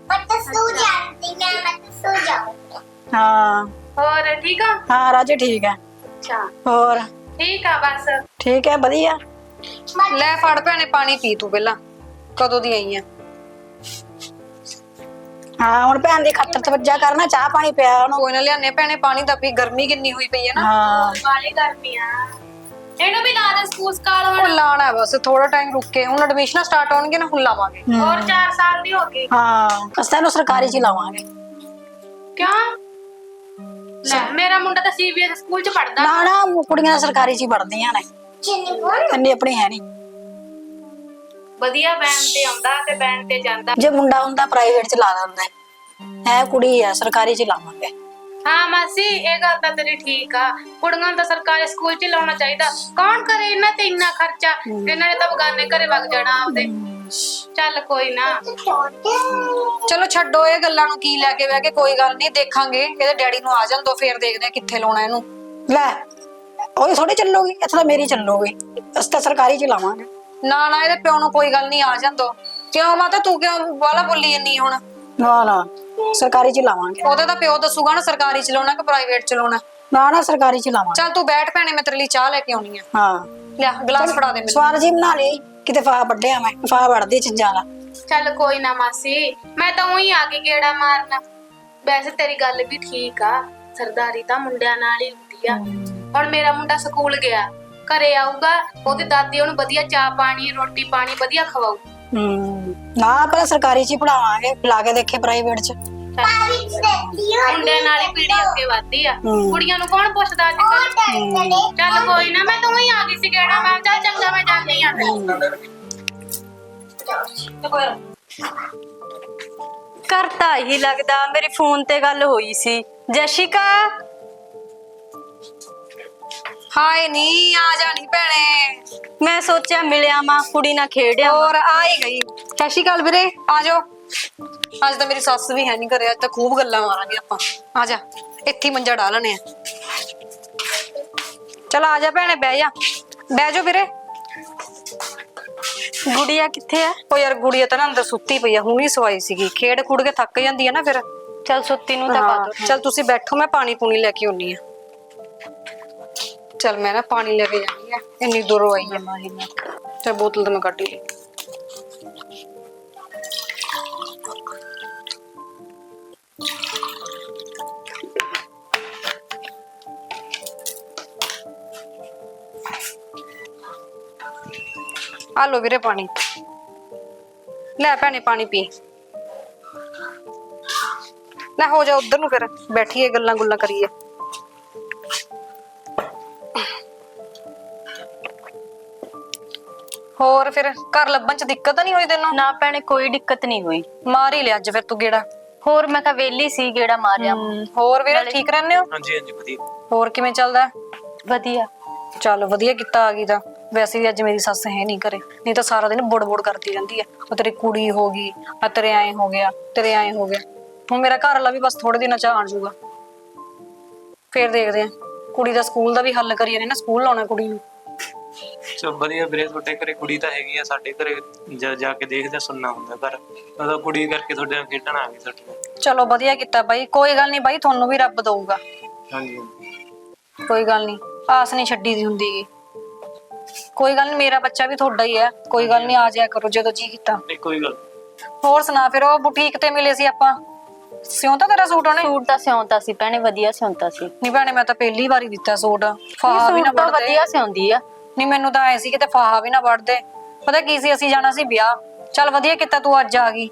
[SPEAKER 2] ਹਾਂ।
[SPEAKER 5] ਹੋਰ ਠੀਕ ਆ?
[SPEAKER 2] ਹਾਂ ਰਾਜੇ ਠੀਕ ਹੈ
[SPEAKER 5] ਅੱਛਾ।
[SPEAKER 2] ਹੋਰ?
[SPEAKER 5] ਠੀਕ ਆ ਬਸ।
[SPEAKER 2] ਠੀਕ ਹੈ ਵਧੀਆ।
[SPEAKER 1] ਲੈ ਫੜ ਭੈਣੇ ਪਾਣੀ ਪੀ ਤੂੰ ਪਹਿਲਾਂ। ਕਦੋਂ ਦੀ ਆਈ ਆ?
[SPEAKER 2] ਹਾਂ ਹੁਣ ਭੈਣ ਦੀ ਖੱਤਰ ਤਵੱਜਾ ਕਰਨਾ ਚਾਹ ਪਾਣੀ ਪਿਆ ਉਹਨੂੰ।
[SPEAKER 1] ਕੋਈ ਨਾ ਲਿਆਨੇ ਭੈਣੇ ਪਾਣੀ ਦਾ ਪੀ ਗਰਮੀ ਕਿੰਨੀ ਹੋਈ ਪਈ ਹੈ ਨਾ।
[SPEAKER 2] ਹਾਂ।
[SPEAKER 5] ਵਾਲੀ ਗਰਮੀ ਆ। ਇਹਨੂੰ ਵੀ ਲਾ ਦੇ ਸਕੂਲ ਸਕਾਲ
[SPEAKER 1] ਹੁਣ
[SPEAKER 5] ਹੁਣ
[SPEAKER 1] ਲਾਣਾ ਬਸ ਥੋੜਾ ਟਾਈਮ ਰੁਕ। ਕੇ ਹੁਣ ਐਡਮਿਸ਼ਨਾਂ ਸਟਾਰਟ ਹੋਣਗੇ ਨਾ ਹੁਣ ਲਾਵਾਂਗੇ।
[SPEAKER 5] ਹੋਰ 4 ਸਾਲ ਦੀ ਹੋ ਗਈ।
[SPEAKER 2] ਹਾਂ। ਅਸਾਂ ਨੂੰ ਸਰਕਾਰੀ ਚ ਹੀ ਲਾਵਾਂਗੇ।
[SPEAKER 5] ਕਿਉਂ? ਲੈ ਮੇਰਾ ਮੁੰਡਾ ਤਾਂ ਸੀਬੀਐਸ ਸਕੂਲ ਚ ਪੜਦਾ
[SPEAKER 2] ਨਾ ਨਾ ਕੁੜੀਆਂ ਤਾਂ ਸਰਕਾਰੀ ਚ ਹੀ ਪੜਦੀਆਂ ਨੇ। ਇੰਨੀ ਆਪਣੀ ਹੈ ਨਹੀਂ।
[SPEAKER 5] ਵਧੀਆ ਬੈਂਡ ਤੇ ਆਉਂਦਾ ਤੇ ਬੈਂਡ ਤੇ ਜਾਂਦਾ।
[SPEAKER 2] ਜੇ ਮੁੰਡਾ ਹੁੰਦਾ ਪ੍ਰਾਈਵੇਟ ਚ ਲਾ ਦਿੰਦਾ। ਹੈ ਕੁੜੀ ਆ ਸਰਕਾਰੀ ਚ ਹੀ ਲਾਵਾਂਗੇ।
[SPEAKER 5] ਹਾਂ ਮਾਸੀ ਇਹ ਗੱਲ ਤਾਂ ਤੇਰੀ ਠੀਕ ਆ। ਕੁੜੀਆਂ ਨੂੰ ਤਾਂ ਸਰਕਾਰੀ ਸਕੂਲ ਚ ਹੀ ਲਾਉਣਾ ਚਾਹੀਦਾ। ਕੌਣ ਕਰੇ ਇਹਨਾਂ ਤੇ ਇੰਨਾ ਖਰਚਾ? ਇਹਨਾਂ ਨੇ ਤਾਂ ਬਗਾਨੇ ਘਰੇ ਵਗ ਜਾਣਾ ਆਪਦੇ। ਚੱਲ ਕੋਈ ਨਾ।
[SPEAKER 1] ਚਲੋ ਛੱਡੋ ਇਹ ਗੱਲਾਂ ਨੂੰ ਕੀ ਲੈ ਕੇ ਬਹਿ ਕੇ ਕੋਈ ਗੱਲ ਨਹੀਂ ਦੇਖਾਂਗੇ। ਇਹਦੇ ਡੈਡੀ ਨੂੰ ਆ ਜਾਣ ਦੋ ਫੇਰ ਦੇਖਦੇ ਆ ਕਿੱਥੇ ਲਾਉਣਾ ਇਹਨੂੰ।
[SPEAKER 2] ਲੈ ਉਹ ਥੋੜੀ ਚੱਲੂਗੀ ਇੱਥੇ ਤਾਂ ਮੇਰੀ ਚੱਲੂਗੀ। ਅਸੀਂ ਤਾਂ ਸਰਕਾਰੀ ਚ ਲਾਵਾਂਗੇ।
[SPEAKER 1] ਨਾ ਨਾ ਇਹਦੇ ਪਿਓ ਨੂੰ ਕੋਈ ਗੱਲ ਨਹੀਂ ਆ ਜਾਣ ਦੋ। ਕਿਉਂ ਮਾਤਾ ਤੂੰ ਕਿਉਂ ਬਾਲਾ ਬੋਲੀ ਜੰਨੀ ਹੁਣ?
[SPEAKER 2] ਨਾ ਨਾ। ਸਰਕਾਰੀ ਚ ਲਾਵਾਂਗੇ।
[SPEAKER 1] ਉਹਦਾ ਤਾਂ ਪਿਓ ਦੱਸੂਗਾ ਨਾ ਸਰਕਾਰੀ ਚ ਲਾਉਣਾ ਕਿ ਪ੍ਰਾਈਵੇਟ ਚ ਲਾਉਣਾ।
[SPEAKER 2] ਨਾ ਨਾ ਸਰਕਾਰੀ ਚ ਲਾਵਾਂਗੇ।
[SPEAKER 1] ਚੱਲ ਤੂੰ ਬੈਠ ਭੈਣੇ ਮੈਂ ਤੇਰੇ ਲਈ ਚਾਹ ਲੈ ਕੇ ਆਉਣੀ ਆ।
[SPEAKER 2] ਹਾਂ।
[SPEAKER 1] ਲਿਆ ਗਲਾਸ ਫੜਾ ਦੇ ਮੈਨੂੰ।
[SPEAKER 2] ਸਵਾਰ ਜੀ ਬਣਾ ਲਈ ਕਿਤੇ ਫਾ ਵੱਡਿਆ ਮੈਂ ਫਾ ਵੜਦੀ ਚੀਜ਼ਾਂ ਦਾ।
[SPEAKER 5] ਚੱਲ ਕੋਈ ਨਾ ਮਾਸੀ ਮੈਂ ਤਾਂ ਉਹੀ ਆ ਕੇ ਗੇੜਾ ਮਾਰਨਾ। ਵੈਸੇ ਤੇਰੀ ਗੱਲ ਵੀ ਠੀਕ ਆ ਸਰਦਾਰੀ ਤਾਂ ਮੁੰਡਿਆਂ ਨਾਲ ਹੀ ਹੁੰਦੀ ਆ। ਹੁਣ ਮੇਰਾ ਮੁੰਡਾ ਸਕੂਲ ਗਿਆ ਘਰੇ ਆਊਗਾ ਉਹਦੀ ਦਾਦੀ ਉਹਨੂੰ ਵਧੀਆ ਚਾਹ ਪਾਣੀ ਰੋਟੀ ਪਾਣੀ ਵਧੀਆ ਖਵਾਊ।
[SPEAKER 2] ਹੂੰ ਨਾ ਪਹਿਲਾਂ ਸਰਕਾਰੀ ਚ ਹੀ ਪੜਾਵਾਂਗੇ ਲਾ ਕੇ ਦੇਖੇ ਪ੍ਰਾਈਵੇਟ ਚ।
[SPEAKER 5] ਮੁੰਡਿਆਂ ਨਾਲ ਹੀ ਪੀੜੀ ਅੱਗੇ ਵੱਧਦੀ ਆ।
[SPEAKER 2] ਹੂੰ।
[SPEAKER 5] ਕੁੜੀਆਂ ਨੂੰ ਕੌਣ ਪੁੱਛਦਾ ਅੱਜ ਕੱਲ ਚੱਲ। ਕੋਈ ਨਾ ਮੈਂ ਤਾਂ ਉਹੀ ਆ ਗਈ ਸੀ ਗੇੜਾ ਮਾਰ ਚੱਲ ਚੰਗਾ ਮੈਂ ਜਾਂਦੀ ਆ
[SPEAKER 3] ਘਰ ਤਾਂ ਹੀ ਲੱਗਦਾ ਮੇਰੇ ਫੋਨ ਤੇ ਗੱਲ ਹੋਈ ਸੀ। ਜਸ਼ਿਕਾ
[SPEAKER 1] ਹਾਏ ਨਹੀਂ ਆ ਜਾਣੀ ਭੈਣੇ।
[SPEAKER 3] ਮੈਂ ਸੋਚਿਆ ਮਿਲਿਆ ਮਾਂ ਕੁੜੀ ਨਾਲ ਖੇਡਿਆ
[SPEAKER 1] ਹੋਰ ਆ ਹੀ ਗਈ। ਸਤਿ ਸ਼੍ਰੀ ਅਕਾਲ ਵੀਰੇ ਆ ਜਾਓ। ਅੱਜ ਤਾਂ ਮੇਰੀ ਸੱਸ ਵੀ ਹੈ ਨਹੀਂ ਘਰੇ ਅੱਜ ਤਾਂ ਖੂਬ ਗੱਲਾਂ ਮਾਰਾਂਗੇ ਆਪਾਂ। ਆ ਜਾ ਇੱਥੇ ਹੀ ਮੰਜਾ ਢਾ ਲੈਣੇ ਆ। ਚਲ ਆ ਜਾ ਭੈਣੇ ਬਹਿ ਜਾ। ਬਹਿ ਜਾ ਵੀਰੇ।
[SPEAKER 3] ਗੁੜੀਆ ਕਿੱਥੇ ਆ
[SPEAKER 1] ਉਹ ਯਾਰ ਗੁੜੀਆ ਤਾਂ ਨਾ ਅੰਦਰ ਸੁੱਤੀ ਪਈ ਆ ਹੁਣੀ ਸਵਾਈ ਸੀਗੀ। ਖੇਡ ਖੁੜ ਕੇ ਥੱਕ ਜਾਂਦੀ ਆ ਨਾ ਫਿਰ।
[SPEAKER 3] ਚਲ ਸੁੱਤੀ ਨੂੰ ਤਾਂ ਪਾ ਦੋ।
[SPEAKER 1] ਚਲ ਤੁਸੀਂ ਬੈਠੋ ਮੈਂ ਪਾਣੀ ਪੂਣੀ ਲੈ ਕੇ ਆਉਣੀ ਆ। चल, मैं ना पानी लेके जानी है इन्नी दूर आई है माही मैं चल, बोतल तो मैं कट ली। आलो भीरे पानी। ले भैने, पानी पी। ना हो जाओ उधर फिर। बैठिए, गल्ला गुल्ला करिए। ਹੋਰ ਫਿਰ ਘਰ ਲੱਭਣ ਚ ਦਿੱਕਤ ਤਾਂ ਨਹੀਂ ਹੋਈ ਤੈਨੂੰ?
[SPEAKER 3] ਨਾ ਭੈਣੇ ਕੋਈ ਦਿੱਕਤ ਨਹੀਂ ਹੋਈ।
[SPEAKER 1] ਮਾਰ ਹੀ ਲਿਆ ਅੱਜ ਫਿਰ ਤੂੰ ਗੇੜਾ।
[SPEAKER 3] ਹੋਰ ਮੈਂ ਤਾਂ ਵੇਲੀ ਸੀ ਗੇੜਾ ਮਾਰਿਆ।
[SPEAKER 1] ਹੋਰ ਵੀਰੇ ਠੀਕ ਰਹਿੰਦੇ ਹੋ?
[SPEAKER 7] ਹਾਂਜੀ ਹਾਂਜੀ ਵਧੀਆ।
[SPEAKER 1] ਹੋਰ ਕਿਵੇਂ ਚੱਲਦਾ?
[SPEAKER 3] ਵਧੀਆ।
[SPEAKER 1] ਚੱਲ ਵਧੀਆ ਕੀਤਾ ਆ ਗਈ ਤਾਂ। ਵੈਸੇ ਵੀ ਅੱਜ ਮੇਰੀ ਸੱਸ ਹੈ ਨਹੀਂ ਘਰੇ। ਨਹੀਂ ਤਾਂ ਸਾਰਾ ਦਿਨ ਬੁੜ-ਬੁੜ ਕਰਦੀ ਰਹਿੰਦੀ ਆ ਉਹ ਤੇਰੀ ਕੁੜੀ ਹੋ ਗਈ ਆ ਤੇਰੇ ਐਂ ਹੋ ਗਿਆ ਤੇਰੇ ਐਂ ਹੋ ਗਿਆ। ਹੁਣ ਮੇਰਾ ਘਰ ਵਾਲਾ ਵੀ ਬਸ ਥੋੜੇ ਦਿਨਾਂ ਚ ਆਣ ਜਾਊਗਾ। ਫੇਰ ਦੇਖਦੇ ਆ ਕੁੜੀ ਦਾ ਸਕੂਲ ਦਾ ਵੀ ਹੱਲ ਕਰੀਏ ਨੇ ਨਾ ਸਕੂਲ ਲਾਉਣਾ ਕੁੜੀ ਨੂੰ।
[SPEAKER 7] ਚਲ ਵਧੀਆ ਵੀਰੇ ਤੁਹਾਡੇ ਘਰੇ ਕੁੜੀ ਤਾਂ ਹੈਗੀ ਆ ਸਾਡੇ ਘਰੇ ਜਾ ਜਾ ਕੇ ਦੇਖਦੇ ਸੁਣਨਾ ਹੁੰਦਾ ਘਰ। ਉਹਦਾ ਕੁੜੀ ਕਰਕੇ ਤੁਹਾਡੇ ਨਾਲ ਖੇਡਣ ਆ ਗਈ ਸਾਡੇ ਨਾਲ।
[SPEAKER 1] ਚਲੋ ਵਧੀਆ ਕੀਤਾ ਬਾਈ ਕੋਈ ਗੱਲ ਨਹੀਂ ਬਾਈ ਤੁਹਾਨੂੰ ਵੀ ਰੱਬ ਦਊਗਾ।
[SPEAKER 7] ਹਾਂਜੀ।
[SPEAKER 1] ਕੋਈ ਗੱਲ ਨਹੀਂ ਆਸ ਨਹੀਂ ਛੱਡੀ ਦੀ ਹੁੰਦੀ ਗੀ। ਕੋਈ ਗੱਲ ਨਹੀਂ ਮੇਰਾ ਬੱਚਾ ਵੀ ਤੁਹਾਡਾ ਹੀ ਹੈ ਕੋਈ ਗੱਲ ਨਹੀਂ ਆ ਜਾਇਆ ਕਰੋ ਜਦੋਂ ਜੀ ਕੀਤਾ।
[SPEAKER 7] ਨਹੀਂ ਕੋਈ ਗੱਲ
[SPEAKER 1] ਹੋਰ ਸੁਣਾ ਫਿਰ ਉਹ ਬੁਟੀਕ ਤੇ ਮਿਲੇ ਸੀ ਆਪਾਂ। ਸਿਉਂਤਾ ਤੇਰਾ ਸੂਟ ਉਹਨੇ?
[SPEAKER 3] ਸੂਟ ਤਾਂ ਸਿਉਂਤਾ ਸੀ ਭੈਣੇ ਵਧੀਆ ਸਿਉਂਤਾ ਸੀ।
[SPEAKER 1] ਨਹੀਂ ਭੈਣੇ ਮੈਂ ਤਾਂ ਪਹਿਲੀ ਵਾਰੀ ਦਿੱਤਾ ਸੂਟ। ਫਾਹਾ ਵੀ ਨਾ
[SPEAKER 3] ਸੂਟ ਤਾਂ
[SPEAKER 1] ਵੜਦੇ
[SPEAKER 3] ਵਧੀਆ ਸਿਉਂਦੀ ਆ।
[SPEAKER 1] ਨਹੀਂ ਮੈਨੂੰ ਤਾਂ ਐ ਸੀ ਕਿਤੇ ਫਾਹਾ ਵੀ ਨਾ ਵੜਦੇ ਪਤਾ ਕੀ ਸੀ ਅਸੀਂ ਜਾਣਾ ਸੀ ਵਿਆਹ। ਚੱਲ ਵਧੀਆ ਕੀਤਾ ਤੂੰ ਅੱਜ ਆ ਗਈ।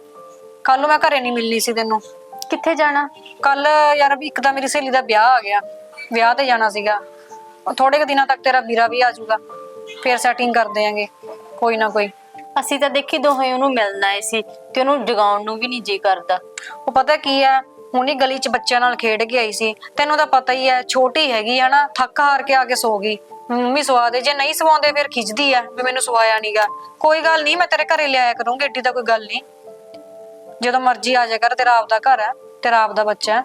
[SPEAKER 1] ਕੱਲ ਨੂੰ ਮੈਂ ਘਰੇ ਨਹੀਂ ਮਿਲਣੀ ਸੀ ਤੈਨੂੰ।
[SPEAKER 3] ਕਿੱਥੇ ਜਾਣਾ?
[SPEAKER 1] ਕੱਲ ਯਾਰ ਵੀ ਇੱਕ ਤਾਂ ਮੇਰੀ ਸਹੇਲੀ ਦਾ ਵਿਆਹ ਆ ਗਿਆ। ਵਿਆਹ ਤੇ ਜਾਣਾ ਸੀਗਾ। ਥੋੜੇ ਕੁ ਦਿਨਾਂ ਤੱਕ ਤੇਰਾ ਵੀਰਾ ਵੀ ਆ ਜਾਊਗਾ। ਫੇਰ ਸੈਟਿੰਗ ਕਰ ਦੇਾਂਗੇ ਕੋਈ ਨਾ ਕੋਈ।
[SPEAKER 3] ਅਸੀਂ ਤਾਂ ਦੇਖੀ ਦੋਹੇ ਉਹਨੂੰ ਮਿਲਣਾ ਆਏ ਸੀ ਤੇ ਉਹਨੂੰ ਜਗਾਉਣ ਨੂੰ ਵੀ ਨਹੀਂ ਜੀ ਕਰਦਾ।
[SPEAKER 1] ਉਹ ਪਤਾ ਕੀ ਹੈ ਹੁਣੀ ਗਲੀ 'ਚ ਬੱਚਿਆਂ ਨਾਲ ਖੇਡ ਕੇ ਆਈ ਸੀ। ਤੈਨੂੰ ਤਾਂ ਪਤਾ ਹੀ ਹੈ ਛੋਟੀ ਹੈਗੀ ਨਾ ਥੱਕ ਹਾਰ ਕੇ ਆ ਕੇ ਸੋ ਗਈ। ਮੰਮੀ ਸਵਾ ਦੇ ਜੇ ਨਹੀਂ ਸਵਾਉਂਦੇ ਫਿਰ ਖਿੱਚਦੀ ਆ ਵੀ ਮੈਨੂੰ ਸਵਾਇਆ ਨਹੀਂਗਾ ਕੋਈ ਗੱਲ ਨਹੀਂ ਮੈਂ ਤੇਰੇ ਘਰੇ ਲਿਆਇਆ ਕਰੂੰਗੀ ਏਡੀ ਤਾਂ ਕੋਈ ਗੱਲ ਨਹੀਂ। ਜਦੋਂ ਮਰਜ਼ੀ ਆ ਜਾ ਕਰ ਤੇਰਾ ਆਪਦਾ ਘਰ ਹੈ ਤੇਰਾ ਆਪਦਾ ਬੱਚਾ ਹੈ